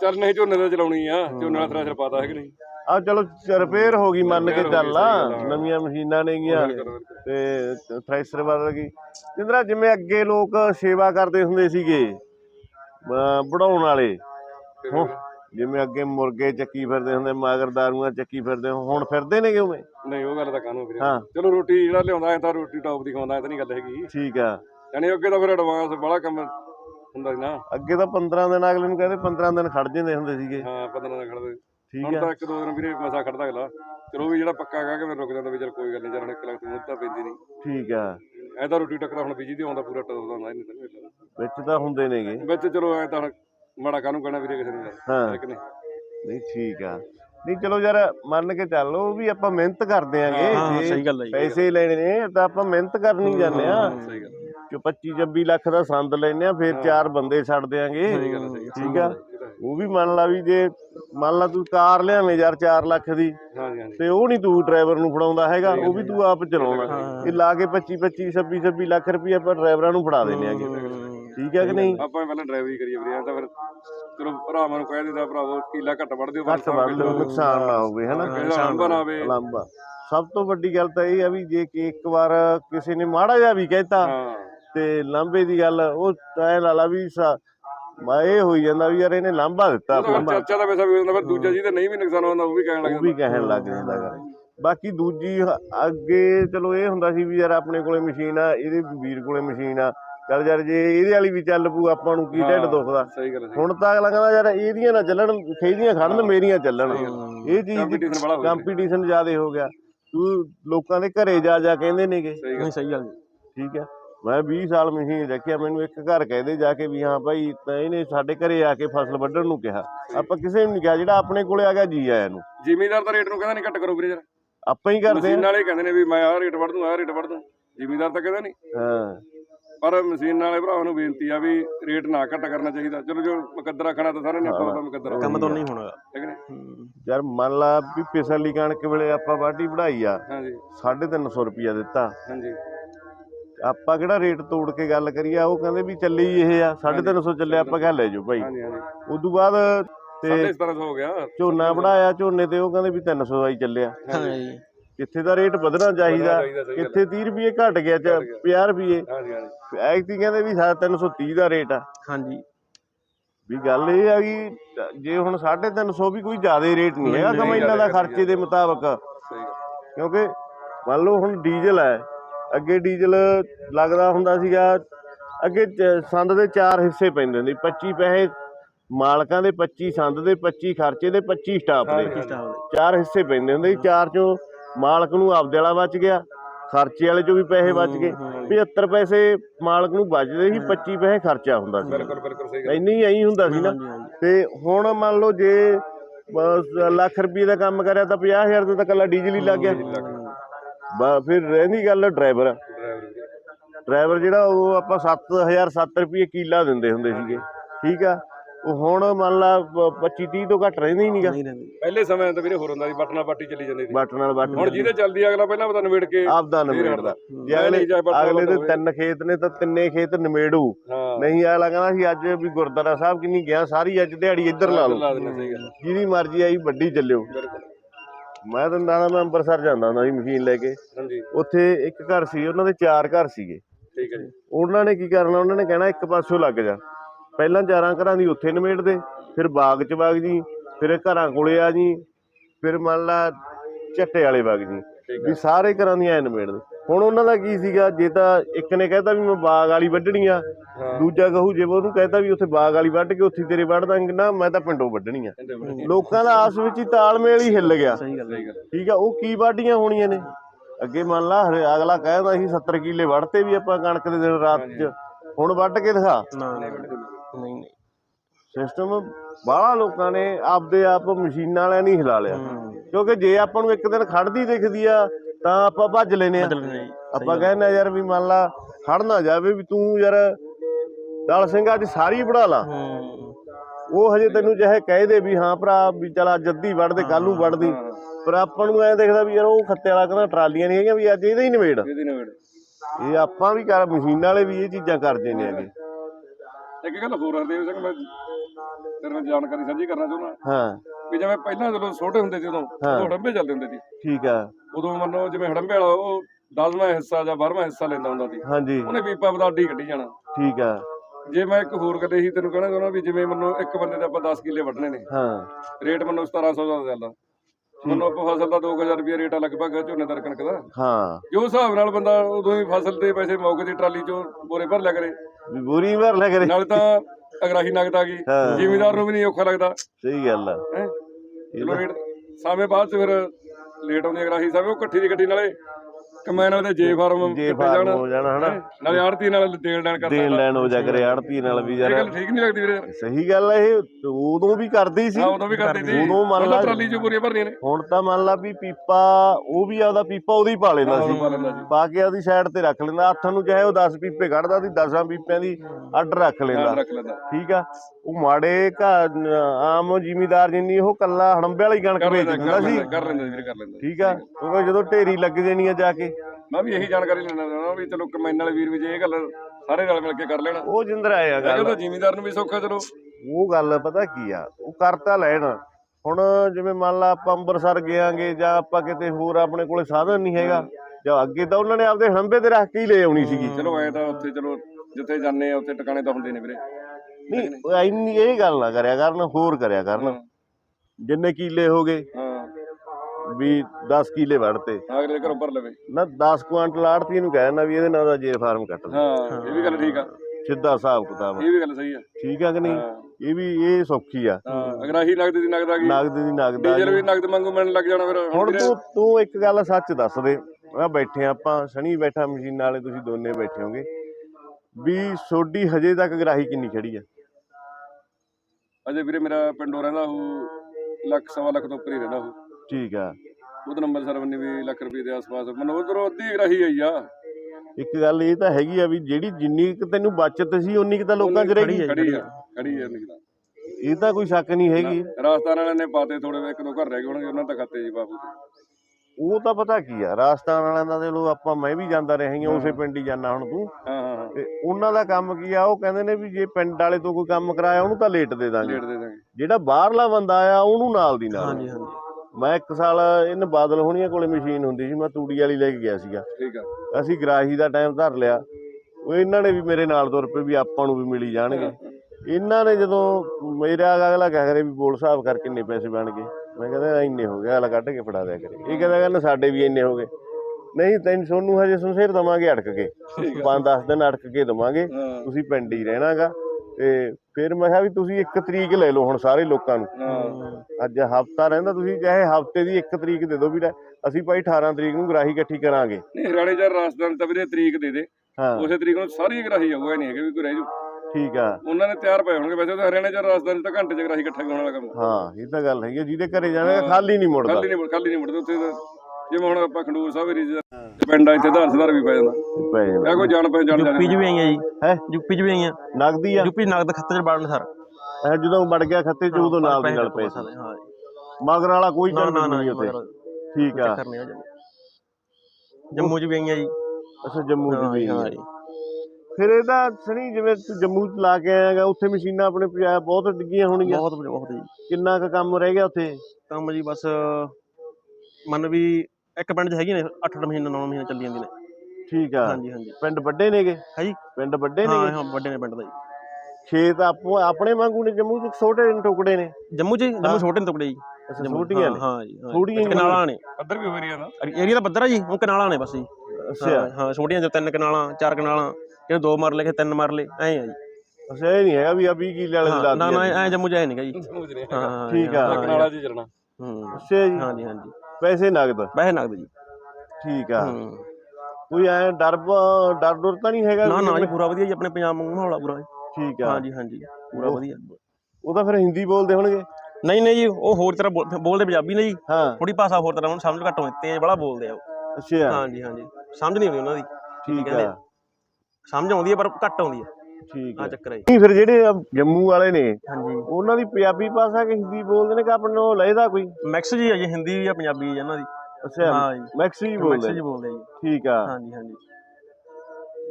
ਚੱਲ ਨਹੀਂ ਝੋਨੇ ਦਾ ਚਲਾਉਣੀ ਆ। ਝੋਨੇ ਵਾਲਾ ਥ੍ਰੈਸ਼ਰ ਪਾਤਾ ਹੈ ਕਿ ਨਹੀਂ? ਆ ਚਲੋ ਰਿਪੇਅਰ ਹੋ ਗਈ ਮੰਨ ਕੇ ਹੋ ਚੱਲ ਆ। ਨਵੀਆਂ ਮਸ਼ੀਨਾਂ ਨੇ ਗੀਆਂ। ਤੇ ਥ੍ਰੈਸ਼ਰ ਬਦਲ ਗਈ। ਜਿੰਦਰਾ ਜਿਵੇਂ ਅੱਗੇ ਲੋਕ ਸੇਵਾ ਕਰਦੇ ਹੁੰਦੇ ਸੀਗੇ ਵਢਾਉਣ ਵਾਲੇ ਜਿਵੇਂ ਅੱਗੇ ਮੁਰਗੇ ਚੱਕੀ ਫਿਰਦੇ ਹੁੰਦੇ ਮਗਰ ਦਾਰੂਆਂ ਚੱਕੀ ਫਿਰਦੇ ਹੁਣ ਫਿਰਦੇ ਨੇ ਕਿਉਂ ਨਹੀਂ ਉਹ ਗੱਲ ਤਾਂ ਕਾਹਨੂੰ ਵੀਰੇ। ਹਾਂ। ਚਲੋ ਰੋਟੀ ਜਿਹੜਾ ਲਿਆਉਂਦਾ ਐ ਤਾਂ ਰੋਟੀ ਟੌਪ ਦੀ ਖਾਉਂਦਾ ਐ ਤਾਂ ਨਹੀਂ ਗੱਲ ਹੈਗੀ। ਠੀਕ ਆ। ਯਾਨੀ ਅੱਗੇ ਤਾਂ ਫਿਰ ਐਡਵਾਂਸ ਬੜਾ ਕੰਮ ਹੁੰਦਾ ਸੀ ਨਾ। ਅੱਗੇ ਤਾਂ 15 ਦਿਨ ਅਗਲੇ ਨੂੰ ਕਹਿੰਦੇ 15 ਦਿਨ ਖੜ ਜਾਂਦੇ ਹੁੰਦੇ ਸੀਗੇ। ਹਾਂ 15 ਦਿਨ ਖੜਦੇ। ਠੀਕ ਹੁਣ ਆ। ਤਾਂ ਇੱਕ ਦੋ ਦਿਨ ਵੀਰੇ ਮਸਾ ਖੜਦਾ ਅਗਲਾ। ਚਲੋ ਵੀ ਜਿਹੜਾ ਪੱਕਾ ਹੈਗਾ ਕਿ ਮੈਂ ਰੁਕ ਜਾਂਦਾ ਵੀ ਚਲ ਕੋਈ ਗੱਲ ਨਹੀਂ ਜਰਾ ਇੱਕ ਲੱਖ ਤੋਂ ਮੁੱਦ ਤਾਂ ਪੈਂਦੀ ਨਹੀਂ। ਠੀਕ ਆ। ਐ ਤਾਂ ਰੋਟੀ ਟੱਕਰਾ ਹੁਣ ਬਿਜ਼ੀ ਤੇ ਆਉਂਦਾ ਪੂਰਾ ਟੱਪਦਾ ਹੁੰਦਾ ਨਹੀਂ ਤਾਂ ਵਿੱਚ ਤਾਂ ਹੁੰਦੇ ਨੇਗੇ। ਵਿੱਚ ਚਲੋ ਐ ਤਾਂ ਹੁਣ ਮਾੜਾ ਕਾਹਨੂੰ ਕਹਿਣਾ ਵੀਰੇ ਕਿਸੇ ਨੂੰ ਯਾਰ? ਹਾਂ। ਹੈ ਕਿ ਨਹੀਂ? ਨਹੀਂ ਠੀਕ ਆ। ਨਹੀਂ ਚਲੋ ਯਾਰ ਮੰਨ ਕੇ ਚੱਲ ਉਹ ਵੀ ਆਪਾਂ ਮਿਹਨਤ ਕਰਦੇ ਆਂਗੇ ਹਾਂ ਜੇ ਸਹੀ ਗੱਲ ਹੈ ਜੀ। ਪੈਸੇ ਲੈਣੇ ਨੇ ਤਾਂ ਆਪਾਂ ਮਿਹਨਤ ਕਰਨੀ ਜਾਂਦੇ ਆ। ਸਹੀ ਗੱਲ ਕਿ 25 26 ਲੱਖ ਦਾ ਸੰਦ ਲੈਨੇ ਆ ਫਿਰ ਚਾਰ ਬੰਦੇ ਛੱਡ ਦਿਆਂਗੇ। ਸਹੀ ਗੱਲ ਹੈ, ਸਹੀ ਠੀਕ ਆ? ਇਹ ਤਾਂ ਹੈ। ਉਹ ਵੀ ਮੰਨ ਲਾ ਵੀ ਜੇ ਮੰਨ ਲਾ ਤੂੰ ਕਾਰ ਲਿਆਵੇਂ ਯਾਰ 4 ਲੱਖ ਦੀ ਹਾਂਜੀ ਹਾਂਜੀ ਤੇ ਉਹ ਨਹੀਂ ਤੂੰ ਡਰਾਈਵਰ ਨੂੰ ਫੜਾਉਂਦਾ ਹੈਗਾ ਉਹ ਵੀ ਤੂੰ ਆਪ ਚਲਾਉਣਾ। ਹਾਂ। ਇਹ ਲਾ ਕੇ 25 25 26 26 ਲੱਖ ਰੁਪਏ ਆਪਾਂ ਡਰਾਈਵਰਾਂ ਨੂੰ ਫੜਾ ਦਿੰਦੇ ਆਂਗੇ ਠੀਕ ਹੈ ਕਿ ਨਹੀਂ? ਆਪਾਂ ਪਹਿਲਾਂ ਡਰਾਈਵਰੀ ਕਰੀਏ ਵੀਰੇ ਐਂ ਤਾਂ ਫਿਰ ਚਲੋ ਭਰਾਵਾਂ ਨੂੰ ਕਹਿ ਦਿੰਦਾ ਭਰਾਵੋ ਕੀਲਾ ਘੱਟ ਵੜ ਦਿਓ ਘੱਟ ਵੱਧ ਲਓ, ਨੁਕਸਾਨ ਨਾ ਹੋਵੇ ਹਨਾ ਦਾ ਨਾ ਆਵੇ ਲੰਬਾ। ਸਭ ਤੋਂ ਵੱਡੀ ਗੱਲ ਤਾਂ ਇਹ ਆ ਵੀ ਜੇ ਕਿ ਇੱਕ ਵਾਰ ਕਿਸੇ ਨੇ ਮਾੜਾ ਜਿਹਾ ਵੀ ਕਹਿਤਾ ਤੇ ਲਾਂਬੇ ਦੀ ਗੱਲ ਉਹ ਤੈ ਲਾਲਾ ਵੀ ਸਾ- ਮੈਂ ਇਹ ਹੋਈ ਜਾਂਦਾ ਵੀ ਯਾਰ ਇਹਨੇ ਲਾਂਬਾ ਦਿੱਤਾ ਚਰਚਾ ਦਾ ਵੈਸਾ ਵੀ ਹੋ ਜਾਂਦਾ ਫਿਰ ਦੂਜਾ ਜਿਹਦਾ ਨਹੀਂ ਵੀ ਨੁਕਸਾਨ ਹੁੰਦਾ ਉਹ ਵੀ ਕਹਿਣ ਲੱਗ ਉਹ ਵੀ ਕਹਿਣ ਲੱਗ ਜਾਂਦਾ ਗਾ। ਬਾਕੀ ਦੂਜੀ ਅੱਗੇ ਚਲੋ ਇਹ ਹੁੰਦਾ ਸੀ ਵੀ ਯਾਰ ਆਪਣੇ ਕੋਲੇ ਮਸ਼ੀਨ ਆ ਇਹਦੇ ਵੀਰ ਕੋਲੇ ਮਸ਼ੀਨ ਆ ਚੱਲ ਯਾਰ ਜੇ ਇਹਦੇ ਵਾਲੀ ਵੀ ਚੱਲ ਪੂ ਆਪਾਂ ਨੂੰ ਕੀ ਢਿੱਡ। ਦੁਖਦਾ। ਸਹੀ ਗੱਲ ਹੈ ਹੁਣ ਤਾਂ ਅਗਲਾ ਕਹਿੰਦਾ ਯਾਰ ਇਹਦੀਆਂ ਨਾ ਚੱਲਣ ਖੇਦੀਆਂ ਖੜਨ ਮੇਰੀਆਂ ਚੱਲਣ। ਇਹ ਚੀਜ਼ ਕੰਪੀਟੀਸ਼ਨ ਬੜਾ ਹੋ ਗਿਆ। ਕੰਪੀਟੀਸ਼ਨ ਜ਼ਿਆਦਾ ਹੋ ਗਿਆ। ਤੂੰ ਲੋਕਾਂ ਦੇ ਘਰੇ ਜਾ ਜਾ ਕਹਿੰਦੇ ਨੇਗੇ। ਨਹੀਂ ਸਹੀ ਗੱਲ ਜੀ ਠੀਕ ਹੈ। ਮੈਂ 20 ਸਾਲ ਮਸ਼ੀਨ ਰੱਖਿਆ ਮੈਨੂੰ ਇੱਕ ਘਰ ਕਹਦੇ ਜਾ ਕੇ ਵੀ ਹਾਂ ਭਾਈ ਤਾਂ ਇਹਨੇ ਸਾਡੇ ਘਰੇ ਆ ਕੇ ਫਸਲ ਵੱਢਣ ਨੂੰ ਕਿਹਾ। ਆਪਾਂ ਕਿਸੇ ਨੂੰ ਨਹੀਂ ਕਿਹਾ ਜਿਹੜਾ ਆਪਣੇ ਕੋਲੇ ਆ ਗਿਆ ਜੀ ਆਇਆ ਨੂੰ। ਜ਼ਿਮੀਦਾਰ ਦਾ ਰੇਟ ਨੂੰ ਕਹਿੰਦਾ ਨਹੀਂ ਘੱਟ ਕਰੋ ਵੀਰੇ ਯਾਰ ਆਪਾਂ ਹੀ ਕਰਦੇ ਮਸ਼ੀਨ ਵਾਲੇ ਕਹਿੰਦੇ ਨੇ ਵੀ ਮੈਂ ਆਹ ਰੇਟ ਵੱਢ ਦੂੰ ਆਹ ਰੇਟ ਵੱਢ ਦੂੰ। ਜ਼ਿਮੀਦਾਰ ਤਾਂ ਕਹਿੰਦਾ ਨਹੀਂ ਹਾਂ। ਪਰ ਮਸ਼ੀਨ ਵਾਲੇ ਭਰਾਵਾਂ ਨੂੰ ਬੇਨਤੀ ਆ ਵੀ ਰੇਟ ਨਾ ਘੱਟ ਕਰਨਾ ਚਾਹੀਦਾ। ਚਲੋ ਜੋ ਮੁਕੱਦਰ ਰੱਖਣਾ ਤਾਂ ਸਾਰਿਆਂ ਨੇ ਆਪਾਂ ਤਾਂ ਮੁਕੱਦਰ ਕੰਮ ਤਾਂ ਨਹੀਂ ਹੋਣਾ ਠੀਕ ਨੇ। ਯਾਰ ਮੰਨ ਲਾ ਵੀ ਪਿਛਲੀ ਕਣਕ ਵੇਲੇ ਆਪਾਂ ਵਾਢੀ ਵਢਾਈ ਆ ਹਾਂਜੀ। 350 ਰੁਪਿਆ ਦਿੱਤਾ। ਹਾਂਜੀ। ਆਪਾਂ ਕਿਹੜਾ ਰੇਟ ਤੋੜ ਕੇ ਗੱਲ ਕਰੀਏ ਉਹ ਕਹਿੰਦੇ ਵੀ ਚੱਲੀ ਇਹ ਆ 350 ਚੱਲਿਆ ਆਪਾਂ ਕਿਹਾ ਲੈ ਜਾਓ ਭਾਈ। ਹਾਂਜੀ ਹਾਂਜੀ। ਉਦੋਂ ਬਾਅਦ ਤੇ 1750 ਹੋ ਗਿਆ। ਝੋਨਾ ਵਢਾਇਆ ਝੋਨੇ ਤੇ ਉਹ ਕਹਿੰਦੇ ਵੀ 300 ਆਈ ਚੱਲਿਆ। ਹਾਂ ਜੀ ਕਿੱਥੇ ਦਾ ਰੇਟ ਵਧਣਾ ਚਾਹੀਦਾ। ਕਿੱਥੇ 30 ਰੁਪਏ ਘਟ ਗਿਆ ਚ 50 ਰੁਪਏ। ਹਾਂਜੀ ਹਾਂਜੀ। ਐਕਟੀ ਕਹਿੰਦੇ ਵੀ ਸਾਡਾ 330 ਦਾ ਰੇਟ ਆ। ਹਾਂਜੀ। ਵੀ ਗੱਲ ਇਹ ਆ ਵੀ ਜੇ ਹੁਣ 350 ਵੀ ਕੋਈ ਜ਼ਿਆਦਾ ਰੇਟ ਨਹੀਂ ਹੈਗਾ ਕਮਾ ਇਹਨਾਂ ਦਾ ਖਰਚੇ ਦੇ ਮੁਤਾਬਕ। ਕਿਉਂਕਿ ਮੰਨ ਲਓ ਹੁਣ ਡੀਜ਼ਲ ਹੈ ਅੱਗੇ ਡੀਜ਼ਲ ਲੱਗਦਾ ਹੁੰਦਾ ਸੀਗਾ ਅੱਗੇ ਸੰਦ ਦੇ ਚਾਰ ਹਿੱਸੇ ਪੈਂਦੇ ਹੁੰਦੇ ਸੀ, 25 ਪੈਸੇ ਮਾਲਕਾਂ ਦੇ 25 ਸੰਦ ਦੇ 25 ਖਰਚੇ ਦੇ 25 ਸਟਾਫ ਦੇ। ਹਾਂਜੀ, ਸਟਾਫ ਦੇ। ਚਾਰ ਹਿੱਸੇ ਪੈਂਦੇ ਹੁੰਦੇ ਸੀ ਚਾਰ ਚੋਂ ਮਾਲਕ ਨੂੰ ਆਪਦੇ ਵਾਲਾ ਬਚ ਗਿਆ ਖਰਚੇ ਵਾਲੇ ਚੋਂ ਵੀ ਪੈਸੇ ਬਚ ਗਏ। 75 ਪੈਸੇ ਮਾਲਕ ਨੂੰ ਬਚਦੇ ਸੀ 25 ਪੈਸੇ ਖਰਚਾ ਹੁੰਦਾ ਸੀ। ਬਿਲਕੁਲ ਬਿਲਕੁਲ ਸਹੀ ਗੱਲ। ਇੰਨੀ ਐਂ ਹੁੰਦਾ ਸੀ ਨਾ। ਤੇ ਹੁਣ ਮੰਨ ਲਓ ਜੇ ਲੱਖ ਰੁਪਏ ਦਾ ਕੰਮ ਕਰਿਆ ਤਾਂ 50000 ਦਾ ਤਾਂ ਕੱਲਾ ਡੀਜ਼ਲ ਹੀ ਲੱਗ ਗਿਆ। ਬਾ ਫਿਰ ਰਹਿੰਦੀ ਗੱਲ ਡਰਾਈਵਰ। ਡਰਾਈਵਰ ਵੀਰੇ ਡਰਾਈਵਰ ਜਿਹੜਾ ਉਹ ਆਪਾਂ 7000 7 ਰੁਪਏ ਕਿੱਲਾ ਦਿੰਦੇ ਹੁੰਦੇ ਸੀਗੇ। ਠੀਕ ਆ? ਹੁਣ ਮੰਨ ਲਾ 25 30 ਤੋਂ ਘੱਟ ਰਹਿੰਦਾ ਹੀ ਨਹੀਂਗਾ ਨਹੀਂ ਰਹਿੰਦੀ। ਪਹਿਲੇ ਸਮੇਂ ਤਾਂ ਵੀਰੇ ਹੋਰ ਹੁੰਦਾ ਸੀ ਬਟਨਾ ਬਾਟੀ ਚੱਲੀ ਜਾਂਦੀ ਸੀ। ਬੱਟ ਨਾਲ ਬੱਟ ਹੁਣ ਜਿਹਦੇ ਚੱਲਦੀ ਅਗਲਾ ਪਹਿਲਾਂ ਪਤਾ ਨਵੇੜ ਕੇ ਆਪਦਾ ਨਿਬੇੜਦਾ। ਹਟਦਾ। ਜੇ ਅਗਲੇ ਅਗਲੇ ਦੇ। ਤਿੰਨ ਖੇਤ ਨੇ ਤਾਂ ਤਿੰਨੇ ਖੇਤ ਨਿਬੇੜੂ। ਹਾਂ। ਨਹੀਂ ਅਗਲਾ ਕਹਿੰਦਾ ਸੀ ਅੱਜ ਵੀ ਗੁਰਦੁਆਰਾ ਸਾਹਿਬ ਕਿੰਨੀ ਗਿਆ ਸਾਰੀ ਅੱਜ ਦਿਹਾੜੀ ਇੱਧਰ ਲਾ ਲਓ। ਜਿਹਦੀ ਮਰਜ਼ੀ ਆਈ ਵੱਡੀ ਚੱਲਿਓ। ਮੈਂ ਤਾਂ ਦੱਸਦਾ ਮੈਂ ਅੰਮ੍ਰਿਤਸਰ ਜਾਂਦਾ ਹੁੰਦਾ ਸੀ ਮਸ਼ੀਨ ਲੈ ਕੇ। ਹਾਂਜੀ। ਉੱਥੇ ਇੱਕ ਘਰ ਸੀ ਉਹਨਾਂ ਦੇ ਚਾਰ ਘਰ ਸੀਗੇ। ਠੀਕ ਹੈ ਜੀ। ਉਹਨਾਂ ਨੇ ਕੀ ਕਰਨਾ ਉਹਨਾਂ ਨੇ ਕਹਿਣਾ ਇੱਕ ਪਾਸੋਂ ਲੱਗ ਜਾ। ਪਹਿਲਾਂ ਚਾਰਾਂ ਘਰਾਂ ਦੀ ਉੱਥੇ ਨਿਬੇੜਦੇ ਫਿਰ ਬਾਗ 'ਚ ਵਗ ਜੀ ਫਿਰ ਘਰਾਂ ਕੋਲੇ ਆ ਜੀ ਫਿਰ ਮੰਨ ਲਾ ਝੱਟੇ ਵਾਲੇ ਵਗ ਜੀ ਵੀ ਸਾਰੇ ਘਰਾਂ ਦੀਆਂ ਐ ਨਿਬੇੜਦੇ ਹੁਣ ਉਹਨਾਂ ਦਾ ਕੀ ਸੀਗਾ ਜੇ ਤਾਂ ਇੱਕ ਨੇ ਕਹਿਤਾ ਵੀ ਮੈਂ ਬਾਗ ਵਾਲੀ ਵੱਢਣੀ ਆ ਦੂਜਾ ਕਹੂ ਜੇ ਉਹਨੂੰ ਕਹਿਤਾ ਵੀ ਉੱਥੇ ਬਾਗ ਵਾਲੀ ਵੱਢ ਕੇ ਉੱਥੇ ਤੇਰੇ ਵੱਢ ਦਾਂਗੇ ਨਾ ਮੈਂ ਤਾਂ ਪਿੰਡੋਂ ਵੱਢਣੀ ਆ। ਲੋਕਾਂ ਦਾ ਆਪਸ ਵਿੱਚ ਹੀ ਤਾਲਮੇਲ ਹੀ ਹਿੱਲ ਗਿਆ। ਠੀਕ ਆ ਉਹ ਕੀ ਵਾਢੀਆਂ ਹੋਣੀਆਂ ਨੇ? ਅੱਗੇ ਮੰਨ ਲਾ ਅਗਲਾ ਕਹਿੰਦਾ ਸੀ 70 ਕਿੱਲੇ ਵੜਤੇ ਵੀ ਆਪਾਂ ਕਣਕ ਦੇ ਦਿਨ ਰਾਤ 'ਚ। ਹੁਣ ਵੱਢ ਕੇ ਦਿਖਾ। ਨਹੀਂ ਨਹੀਂ। ਸਿਸਟਮ ਬਾਹਲਾ ਲੋਕਾਂ ਨੇ ਆਪਦੇ ਆਪ ਮਸ਼ੀਨਾਂ ਵਾਲਿਆਂ ਨਹੀਂ ਹਿਲਾ ਲਿਆ। ਕਿਉਂਕਿ ਜੇ ਆਪਾਂ ਨੂੰ ਇੱਕ ਦਿਨ ਖੜਦੀ ਦਿਖਦੀ ਆ ਤਾਂ ਆਪਾਂ ਭੱਜ ਲੈਨੇ ਆ। ਆਪਾਂ ਕਹਿੰਦੇ ਆ ਯਾਰ ਵੀ ਮੰਨ ਲਾ ਖੜ ਨਾ ਜਾਵੇ ਵੀ ਤੂੰ ਯਾਰ ਦਲ ਸਿੰਘ ਅੱਜ ਸਾਰੀ ਵੜਾ ਲਾ। ਉਹ ਹਜੇ ਤੈਨੂੰ ਚਾਹੇ ਕਹਿ ਦੇ ਵੀ ਹਾਂ ਭਰਾ ਵੀ ਚਲ ਅੱਜ ਅੱਧੀ ਵੜਦੇ ਕੱਲ ਨੂੰ ਵੜਦੀ ਪਰ ਆਪਾਂ ਨੂੰ ਐ ਦੇਖਦਾ ਵੀ ਯਾਰ ਉਹ ਖੱਤੇ ਵਾਲਾ ਕਹਿੰਦਾ ਟਰਾਲੀਆਂ ਨਹੀਂ ਹੈਗੀਆਂ ਵੀ ਅੱਜ ਇਹਦਾ ਹੀ ਨਵੇੜ ਇਹਦੀ ਨਵੇੜ ਇਹ ਆਪਾਂ ਵੀ ਕਰ ਮਸ਼ੀਨਾਂ ਵਾਲੇ ਵੀ ਇਹ ਚੀਜ਼ਾਂ ਕਰਦੇ ਨੇ ਅੱਗੇ ਇੱਕ ਗੱਲ ਹੋਰ ਹਰਦੇਵ ਸਿੰਘ ਮੈਂ ਤੇਰੇ ਨਾਲ ਜਾਣਕਾਰੀ ਸਾਂਝੀ ਕਰਨਾ ਚਾਹੁੰਦਾ। ਹਾਂ। ਵੀ ਜਿਵੇਂ ਪਹਿਲਾਂ ਜਦੋਂ ਛੋਟੇ ਹੁੰਦੇ ਸੀ ਉਦੋਂ ਹਾਂ। ਉਦੋਂ ਹੜੰਬੇ ਚੱਲਦੇ ਹੁੰਦੇ ਸੀ। ਠੀਕ ਆ। ਉਦੋਂ ਮੰਨੋ ਜਿਵੇਂ ਹੜੰਬੇ ਵਾਲਾ ਉਹ 10ਵਾਂ ਹਿੱਸਾ ਜਾਂ 12ਵਾਂ ਹਿੱਸਾ ਲੈਂਦਾ ਹੁੰਦਾ ਸੀ। ਹਾਂਜੀ। ਉਹਨੇ ਪੀਪਾ ਬਦਾਡੀ ਕੱਢੀ ਜਾਣਾ। ਠੀਕ ਆ। ਜੇ ਮੈਂ ਇੱਕ ਹੋਰ ਗੱਲ ਇਹੀ ਤੈਨੂੰ ਕਹਿਣਾ ਚਾਹੁੰਦਾ ਵੀ ਜਿਵੇਂ ਮੰਨੋ ਇੱਕ ਬੰਦੇ ਦੇ ਆਪਾਂ 10 ਕਿੱਲੇ ਵੱਢਣੇ ਨੇ। ਹਾਂ। ਰੇਟ ਮੰਨੋ 1700 ਦਾ ਚੱਲਦਾ। ਮੰਨੋ ਆਪਾਂ ਫਸਲ ਦਾ 2000 ਰੁਪਏ ਰੇਟ ਆ ਲਗਭਗ ਝੋਨੇ ਦਾ ਕਣਕ ਦਾ। ਹਾਂ। ਜੋ ਹਿਸਾਬ ਨਾਲ ਬੰਦਾ ਉਦੋਂ ਹੀ ਫਸਲ ਤੇ ਪੈਸੇ ਮੌਕੇ ਦੀ ਟਰਾਲੀ ਚੋਂ ਬੋਰੇ ਭਰ ਲਿਆ ਕਰੇ। ਵੀ ਬੋਰੀ ਭਰ ਲੈ ਕਰੇ ਨਾਲ ਤਾਂ ਅਗਰਾਹੀ ਨਗਦ ਆ ਗਈ ਹਾਂ। ਜ਼ਿਮੀਦਾਰ ਨੂੰ ਵੀ ਨਹੀਂ ਔਖਾ ਲੱਗਦਾ। ਸਹੀ ਗੱਲ ਆ। ਹੈ? ਚਲੋ ਰੇਟ ਸਾਵੇਂ ਬਾਅਦ ਚ ਫਿਰ ਲੇਟ ਆਉਂਦੀ ਅਗਰਾਹੀ ਸਾਵੇਂ ਉਹ ਇਕੱਠੀ ਦੀ ਇਕੱਠੀ ਨਾਲੇ ਕਮੈਨ ਵਾਲੇ ਜੇ ਫਾਰਮ ਜੇ ਫਾਰਮ ਹੋ ਜਾਣਾ ਹਨਾ? ਹੈਂ, ਨਾਲੇ ਆੜਤੀ ਨਾਲ ਦੇਣ ਲੈਣ ਕਰ ਦੇਣ ਲੈਣ ਹੋ ਜਾ ਕਰੇ ਆੜਤੀ ਨਾਲ ਵੀ ਯਾਰ। ਗੱਲ ਠੀਕ ਨਹੀਂ ਲੱਗਦੀ ਵੀਰੇ ਸਹੀ ਗੱਲ ਆ ਇਹ ਉਦੋਂ ਵੀ ਕਰਦੀ ਸੀ। ਹਾਂ ਉਦੋਂ ਵੀ ਕਰਦੀ ਸੀ। ਉਦੋਂ ਮੰਨ ਲਾ ਟਰਾਲੀ ਚ ਬੋਰੀਆਂ ਭਰਨੀਆਂ ਨੇ। ਹੁਣ ਤਾਂ ਮੰਨ ਲਾ ਵੀ ਪੀਪਾ ਉਹ ਵੀ ਆਪਦਾ ਪੀਪਾ ਉਹਦੀ ਪਾ ਲੈਂਦਾ ਸੀ। ਪਾ ਕੇ ਉਹਦੀ ਸਾਈਡ ਤੇ ਰੱਖ ਲੈਂਦਾ। ਹੱਥ ਨੂੰ ਚਾਹੇ ਉਹ 10 ਪੀਪੇ ਕੱਢਦਾ ਸੀ 10 ਪੀਪਿਆਂ ਦੀ ਅੱਡ ਰੱਖ ਲੈਂਦਾ। ਠੀਕ ਆ? ਉਹ ਮਾੜੇ ਘਰ ਆਮ ਜ਼ਿਮੀਦਾਰ ਜਿੰਨੀ ਉਹ ਕੱਲਾ ਹੜੰਬੇ ਵਾਲੀ ਕਣਕ ਵੇਚ ਦਿੰਦਾ ਸੀ। ਲੈਂਦਾ ਕਰ ਲੈਂਦਾ ਵੀਰੇ ਕਰ ਲੈਂਦਾ। ਠੀਕ ਆ? ਕਿਉਂਕਿ ਜਦੋਂ ਢੇਰੀ ਲੱਗ ਜਾਣੀ ਆ ਜਾ ਕੇ। ਮੈਂ ਵੀ ਇਹੀ ਜਾਣਕਾਰੀ ਲੈਣਾ ਚਾਹੁੰਦਾ ਵੀ ਚਲੋ ਕਮੈਨ ਵਾਲੇ ਵੀਰ ਵੀ ਜੇ ਇਹ ਗੱਲ ਸਾਰੇ ਨਾਲ ਮਿਲ ਕੇ ਕਰ ਲੈਣ। ਉਹ ਜਿੰਦਰ ਆਇਆ ਗੱਲ। ਕਹਿੰਦਾ ਜ਼ਿਮੀਦਾਰ ਨੂੰ ਵੀ ਸੌਖਾ ਚਲੋ। ਉਹ ਗੱਲ ਪਤਾ ਕੀ ਆ ਉਹ ਕਰਤਾ ਲੈਣ। ਹੁਣ ਜਿਵੇਂ ਮੰਨ ਲਾ ਆਪਾਂ ਅੰਮ੍ਰਿਤਸਰ ਗਿਆਂਗੇ ਜਾਂ ਆਪਾਂ ਕਿਤੇ ਹੋਰ ਆਪਣੇ ਕੋਲੇ ਸਾਧਨ ਨਹੀਂ ਹੈਗਾ ਜਾਂ ਅੱਗੇ ਤਾਂ ਉਹਨਾਂ ਨੇ ਆਪਦੇ ਹੰਬੇ ਤੇ ਰੱਖ ਕੇ ਹੀ ਲੈ ਆਉਣੀ ਸੀਗੀ। ਚਲੋ ਐ ਤਾਂ ਉੱਥੇ ਚਲੋ ਜਿੱਥੇ ਜਾਂਦੇ ਆ ਉੱਥੇ ਟਿਕਾਣੇ ਤਾਂ ਹੁੰਦੇ ਨੇ ਵੀਰੇ। ਨਹੀਂ ਇੰਨੀ ਇਹ ਗੱਲ ਨਾ ਕਰਿਆ ਕਰਨ ਹੋਰ ਕਰਿਆ ਕਰਨ। ਜਿੰਨੇ ਕੀਲੇ ਹੋ ਗਏ ਵੀ 10 ਕੀਲੇ ਵੜਤੇ ਅਗਲੇ ਦੇ ਘਰੋਂ ਭਰ ਲਵੇ। ਨਾ 10 ਕੁਆਂਟਲ ਆੜਤੀ ਨੂੰ ਕਹਿਣਾ ਵੀ ਇਹਦੇ ਨਾਲ ਦਾ ਜੇ ਫਾਰਮ ਕੱਟ ਲੈ। ਹਾਂ ਇਹ ਵੀ ਗੱਲ ਠੀਕ ਆ। ਸਿੱਧਾ ਹਿਸਾਬ ਕਿਤਾਬ ਇਹ ਵੀ ਗੱਲ ਸਹੀ ਆ। ਠੀਕ ਆ ਕਿ ਨਹੀਂ? ਇਹ ਵੀ ਇਹ ਸੌਖੀ ਆ। ਹਾਂ ਅਗਰਾਹੀ ਨਗਦ ਦੀ ਨਗਦ ਆ ਗਈ ਨਗਦ ਦੀ ਨਗਦ ਆ। ਵੀ ਨਗਦ ਮੰਗੂ ਮਿਲਣ ਲੱਗ ਜਾਣਾ ਫਿਰ। ਹੁਣ ਤੂੰ ਤੂੰ ਇੱਕ ਗੱਲ ਸੱਚ ਦੱਸ ਦੇ। ਆ ਬੈਠੇ ਆਪਾਂ ਸਣੀ ਬੈਠਾ ਮਸ਼ੀਨਾਂ ਵਾਲੇ ਤੁਸੀਂ ਦੋਨੇ ਬੈਠੇ ਹੋਗੇ। ਵੀ ਸੋਡੀ ਹਜੇ ਤੱਕ ਗਰਾਹੀ ਕਿੰਨੀ ਖੜੀ ਆ? ਅਜੇ ਵੀਰੇ ਮੇਰਾ ਪਿੰਡੋਂ ਰਹਿੰਦਾ ਉਹ ਲੱਖ ਸਵਾ ਲੱਖ ਤੋਂ ਉੱਪਰ ਹੀ ਰਹਿੰਦਾ ਉਹ ਠੀਕ ਆ। ਉਹਦਾ ਨੰਬਰ ਸਰਵਨੀ ਵੀ ਲੱਖ ਰੁਪਏ ਦੇ ਆਸ-ਪਾਸ। ਮੈਨੂੰ ਉਧਰੋਂ ਅੱਧੀ ਰਹੀ ਆਈ ਆ। ਇੱਕ ਗੱਲ ਇਹ ਤਾਂ ਹੈਗੀ ਆ ਵੀ ਜਿਹੜੀ ਜਿੰਨੀ ਕੁ ਤੈਨੂੰ ਬਚਤ ਸੀ ਉਨੀ ਕੁ ਤਾਂ ਲੋਕਾਂ 'ਚ ਰਹਿ ਗਈ। ਖੜੀ ਆ ਖੜੀ ਆ ਨਿਕਲਾ ਇਹ ਤਾਂ ਕੋਈ ਸ਼ੱਕ ਨਹੀਂ ਹੈਗੀ। ਰਾਜਸਥਾਨ ਵਾਲਿਆਂ ਨੇ ਪਾਤੇ ਥੋੜੇ ਇੱਕ ਦੋ ਘਰ ਰਹਿ ਗਏ ਹੋਣਗੇ ਉਹਨਾਂ ਤਾਂ ਖਾਤੇ ਜੀ ਦੇ। ਉਹ ਤਾਂ ਪਤਾ ਕੀ ਆ ਰਾਜਸਥਾਨ ਵਾਲਿਆਂ ਦਾ ਚਲੋ ਆਪਾਂ ਮੈਂ ਵੀ ਜਾਂਦਾ ਰਿਹਾ ਹਾਂ ਉਸੇ ਪਿੰਡ ਹੀ ਜਾਂਦਾ ਹੁਣ ਤੂੰ। ਹਾਂ ਹਾਂ ਹਾਂ। ਤੇ ਉਹਨਾਂ ਦਾ ਕੰਮ ਕੀ ਆ ਉਹ ਕਹਿੰਦੇ ਨੇ ਵੀ ਜੇ ਪਿੰਡ ਵਾਲੇ ਤੋਂ ਕੋਈ ਕੰਮ ਕਰਾਇਆ ਉਹਨੂੰ ਤਾਂ ਲੇਟ ਦੇ ਦਾਂਗੇ। ਲੇਟ ਦੇ ਦਾਂਗੇ। ਜਿਹੜਾ ਬਾਹਰਲਾ ਬੰਦਾ ਆ ਉਹਨੂੰ ਨਾਲ ਦੀ ਨਾਲ। ਹਾਂਜੀ ਹਾਂਜੀ। ਮੈਂ ਇੱਕ ਸਾਲ ਇਹਨ ਬਾਦਲ ਹੋਣੀਆਂ ਕੋਲੇ ਮਸ਼ੀਨ ਹੁੰਦੀ ਸੀ ਮੈਂ ਤੂੜੀ ਵਾਲੀ ਲੈ ਕੇ ਗਿਆ ਸੀਗਾ। ਠੀਕ ਆ। ਅਸੀਂ ਗਰਾਹੀ ਦਾ ਟਾਈਮ ਧਰ ਲਿਆ। ਉਹ ਇਹਨਾਂ ਨੇ ਵੀ ਮੇਰੇ ਨਾਲ ਤੁਰ ਪਏ ਵੀ ਆਪਾਂ ਨੂੰ ਵੀ ਮਿਲੀ ਜਾਣਗੇ। ਇਹਨਾਂ ਨੇ ਜਦੋਂ ਮੇਰਾ ਅਗਲਾ ਕਹਿ ਕਰੇ ਵੀ ਬੋਲ ਹਿਸਾਬ ਕਰ ਕਿੰਨੇ ਪੈਸੇ ਬਣ ਗਏ। ਮੈਂ ਕਹਿੰਦਾ ਇੰਨੇ ਹੋ ਗਏ ਅਗਲਾ ਕੱਢ ਕੇ ਫੜਾ ਦਿਆ ਕਰੇ। ਇਹ ਕਹਿੰਦਾ ਕਹਿੰਦਾ ਸਾਡੇ ਵੀ ਇੰਨੇ ਹੋ ਗਏ। ਨਹੀਂ ਤੈਨੂੰ ਸੋਨੂੰ ਹਜੇ ਸੰਸੇਰ ਦਵਾਂਗੇ ਅਟਕ ਕੇ। 5-10 ਦਿਨ ਅਟਕ ਕੇ ਦਵਾਂਗੇ। ਤੁਸੀਂ ਪਿੰਡ ਹੀ ਰਹਿਣਾਗਾ। ਤੇ ਫਿਰ ਮੈਂ ਕਿਹਾ ਵੀ ਤੁਸੀਂ ਇੱਕ ਤਰੀਕ ਲੈ ਲਓ ਹੁਣ ਸਾਰੇ ਲੋਕਾਂ ਨੂੰ। ਅੱਜ ਹਫਤਾ ਰਹਿੰਦਾ ਤੁਸੀਂ ਚਾਹੇ ਹਫ਼ਤੇ ਦੀ ਇੱਕ ਤਰੀਕ ਦੇ ਦਿਓ ਵੀ ਲੈ, ਅਸੀਂ ਭਾਈ 18 ਤਰੀਕ ਨੂੰ ਗਰਾਹੀ ਇਕੱਠੀ ਕਰਾਂਗੇ। ਨਹੀਂ ਹਰਿਆਣੇ ਚ ਰਾਜਸਥਾਨ ਤਾਂ ਵੀਰੇ ਤਰੀਕ ਦੇ ਦੇ। ਉਸੇ ਤਰੀਕ ਨੂੰ ਸਾਰੀ ਗਰਾਹੀ ਆਊਗਾ ਨਹੀਂ ਹੈਗਾ ਵੀ ਕੋਈ ਰਹਿ ਜੂ। ਠੀਕ ਆ। ਉਹਨਾਂ ਨੇ ਤਿਆਰ ਪਏ ਹੋਣਗੇ ਵੈਸੇ ਤਾਂ ਹਰਿਆਣੇ ਚ ਰਾਜਸਥਾਨ ਚ ਤਾਂ ਘੰਟੇ ਚ ਗਰਾਹੀ ਇਕੱਠਾ ਕਰਨ ਵਾਲਾ ਕੰਮ ਹਾਂ ਇਹ ਤਾਂ ਗੱਲ ਹੈਗੀ ਜਿਹਦੇ ਘਰੇ ਜਾਣਾ ਖਾਲੀ ਨਹੀਂ ਮੁੜਦਾ। ਖਾਲੀ ਨਹੀਂ ਖਾਲੀ ਨਹੀਂ ਮੁੜਦੇ ਉੱਥੇ ਜਿਵੇਂ ਹੁਣ ਆਪਾਂ ਖੰਡੂਰ ਸਾਹਿਬ ਚ ਪਿੰਡ ਆ ਇੱਥੇ ਧਾਰ ਸੁਧਾਰ ਵੀ ਪੈ ਜਾਂਦਾ। ਪੈ ਜਾਂਦਾ। ਇਹ ਕੋਈ ਜਾਣ ਪਹਿਚਾਣ ਯੂਪੀ 'ਚ ਵੀ ਆਈਆਂ ਜੀ। ਹੈਂ? ਯੂਪੀ 'ਚ ਵੀ ਆਈਆਂ। ਨਗਦੀ ਆ? ਯੂਪੀ ਨਗਦ ਖੱਤੇ 'ਚ ਵੜਨ ਸਰ। ਇਹ ਜਦੋਂ ਵੜ ਗਿਆ ਖੱਤੇ ਚ ਉਦੋਂ ਨਾਲ ਦੀ ਨਾਲ ਪੈਸੇ ਹਾਂ ਮਗਰ ਵਾਲਾ ਕੋਈ ਚੱਲ ਨਹੀਂ ਉੱਥੇ। ਠੀਕ ਆ। ਜੰਮੂ 'ਚ ਵੀ ਆਈਆਂ ਜੀ। ਅੱਛਾ ਜੰਮੂ ਜੀ, ਵੀ ਹਾਂ ਜੀ ਫਿਰ ਇਹਦਾ ਸਣੀ ਜਿਵੇਂ ਤੂੰ ਜੰਮੂ ਚ ਲਾ ਕੇ ਆਇਆਗਾ ਉੱਥੇ ਮਸ਼ੀਨਾਂ ਆਪਣੇ ਪੰਜਾਬ ਬਹੁਤ ਡਿੱਗੀਆਂ ਹੋਣਗੀਆਂ। ਬਹੁਤ ਬਹੁਤ ਜੀ। ਕਿੰਨਾ ਕੁ ਕੰਮ ਰਹਿ ਗਿਆ ਉੱਥੇ? ਕੰਮ ਜੀ ਬਸ ਮੰਨ ਵੀ ਇੱਕ ਪਿੰਡ 'ਚ ਹੈਗੀ ਨੇ 8-8 ਮਹੀਨੇ 9 ਮਹੀਨੇ ਚੱਲੀ ਜਾਂਦੀ ਨੇ। ਠੀਕ ਆ। ਹਾਂਜੀ ਹਾਂਜੀ। ਪਿੰਡ ਵੱਡੇ ਨੇਗੇ? ਹੈ ਜੀ। ਪਿੰਡ ਵੱਡੇ ਹਾਂ ਨੇਗੇ? ਹਾਂ ਵੱਡੇ ਨੇ ਪਿੰਡ ਦਾ। ਜੀ ਖੇਤ ਆਪੋ ਆਪਣੇ ਵਾਂਗੂ ਨੇ ਜੰਮੂ ਚ ਛੋਟੇ ਟੁਕੜੇ ਨੇ? ਜੰਮੂ 'ਚ ਜੰਮੂ ਛੋਟੇ ਨੇ ਟੁਕੜੇ ਜੀ। ਅੱਛਾ ਜੰਮੂ- ਛੋਟੀਆਂ ਹਾਂ, ਨੇ? ਹਾਂ ਜੀ ਹਾਂ। ਥੋੜੀਆਂ ਹੀ ਕਨਾਲਾਂ ਨੇ। ਪੱਧਰ ਵੀ ਹੋ ਰਿਹਾ ਨਾ ਏਰੀਆ ਦਾ ਪੱਧਰ ਆ ਜੀ ਉਹ ਕਨਾਲਾਂ ਨੇ ਬਸ ਜੀ। ਅੱਛਾ। ਹਾਂ, ਹਾਂ ਛੋਟੀਆਂ ਜੋ ਤਿੰਨ ਕਨਾਲਾਂ ਚਾਰ ਕਨਾਲਾਂ ਕਿਹੜੇ ਦੋ ਮਰ ਲਏ ਕਿ ਤਿੰਨ ਮਰ ਲਏ ਐਂ ਆ ਜੀ। ਅੱਛਾ ਇਹ ਨਹੀਂ ਹੈਗਾ ਵੀ ਆ 20 ਕਿੱਲੇ ਵਾਲੇ ਦੀ ਹਾਂ, ਨਾ ਨਾ। ਐ ਜੰਮੂ 'ਚ ਐ ਨਹੀਂਗਾ ਜੀ। ਸਮਝ ਹਾਂ ਹਾਂ ਠੀਕ ਆ। ਹਾਂ, ਕਨਾਲਾ ਜੀ ਜਰਨਾ ਹੂੰ। ਅੱਛਾ ਜੀ। ਹਾਂਜੀ ਹਾਂਜੀ ਪੈਸੇ ਨਗਦ ਵੈਸੇ ਨਗਦ ਜੀ। ਠੀਕ ਆ। ਹੂੰ। ਕੋਈ ਐ ਡਰ ਡਰ ਡਰ ਤਾਂ ਨਹੀਂ ਹੈਗਾ ਨਾ ਨਾ ਜੀ ਪੂਰਾ ਵਧੀਆ ਜੀ ਆਪਣੇ ਪੰਜਾਬ ਵਾਂਗੂ ਮਾਹੌਲ ਆ ਪੂਰਾ। ਠੀਕ ਆ। ਹਾਂਜੀ ਹਾਂਜੀ ਪੂਰਾ ਵਧੀਆ। ਉਹ ਤਾਂ ਫਿਰ ਹਿੰਦੀ ਬੋਲਦੇ ਹੋਣਗੇ। ਨਹੀਂ ਨਹੀਂ ਜੀ ਉਹ ਹੋਰ ਤਰ੍ਹਾਂ ਬੋਲ- ਬੋਲਦੇ ਪੰਜਾਬੀ ਨੇ ਜੀ। ਹਾਂ। ਥੋੜੀ ਭਾਸ਼ਾ ਹੋਰ ਤਰ੍ਹਾਂ ਉਹਨਾਂ ਸਮਝ ਘੱਟ ਆਉਂਦੀ ਤੇਜ਼ ਬੜਾ ਬੋਲਦੇ ਆ ਉਹ। ਅੱਛਾ। ਹਾਂਜੀ ਹਾਂਜੀ। ਸਮਝ ਨਹੀਂ ਆਉਂਦੀ ਉਹਨਾਂ ਦੀ। ਠੀਕ ਆ। ਸਮਝ ਆਉਂਦੀ ਹੈ ਪਰ ਘੱਟ ਆਉਂਦੀ ਹੈ ਠੀਕ ਆ ਚੱਕਰ ਹੈ ਜੀ। ਨਹੀਂ ਫਿਰ ਜਿਹੜੇ ਆ ਜੰਮੂ ਵਾਲੇ ਨੇ ਹਾਂਜੀ। ਉਹਨਾਂ ਦੀ ਪੰਜਾਬੀ ਭਾਸ਼ਾ ਕਿ ਹਿੰਦੀ ਬੋਲਦੇ ਨੇ ਕਿ ਆਪਣੇ ਨੂੰ ਲੈਦਾ ਕੋਈ? ਮਿਕਸ ਜੀ ਹੈ ਜੀ ਹਿੰਦੀ ਵੀ ਆ ਪੰਜਾਬੀ ਵੀ ਆ ਇਹਨਾਂ ਦੀ। ਅੱਛਾ ਹਾਂ ਜੀ। ਮੈਕਸੀ ਮਿਕਸ ਬੋਲਦੇ ਜੀ ਬੋਲਦੇ ਆ ਜੀ। ਠੀਕ ਆ। ਹਾਂਜੀ ਹਾਂਜੀ।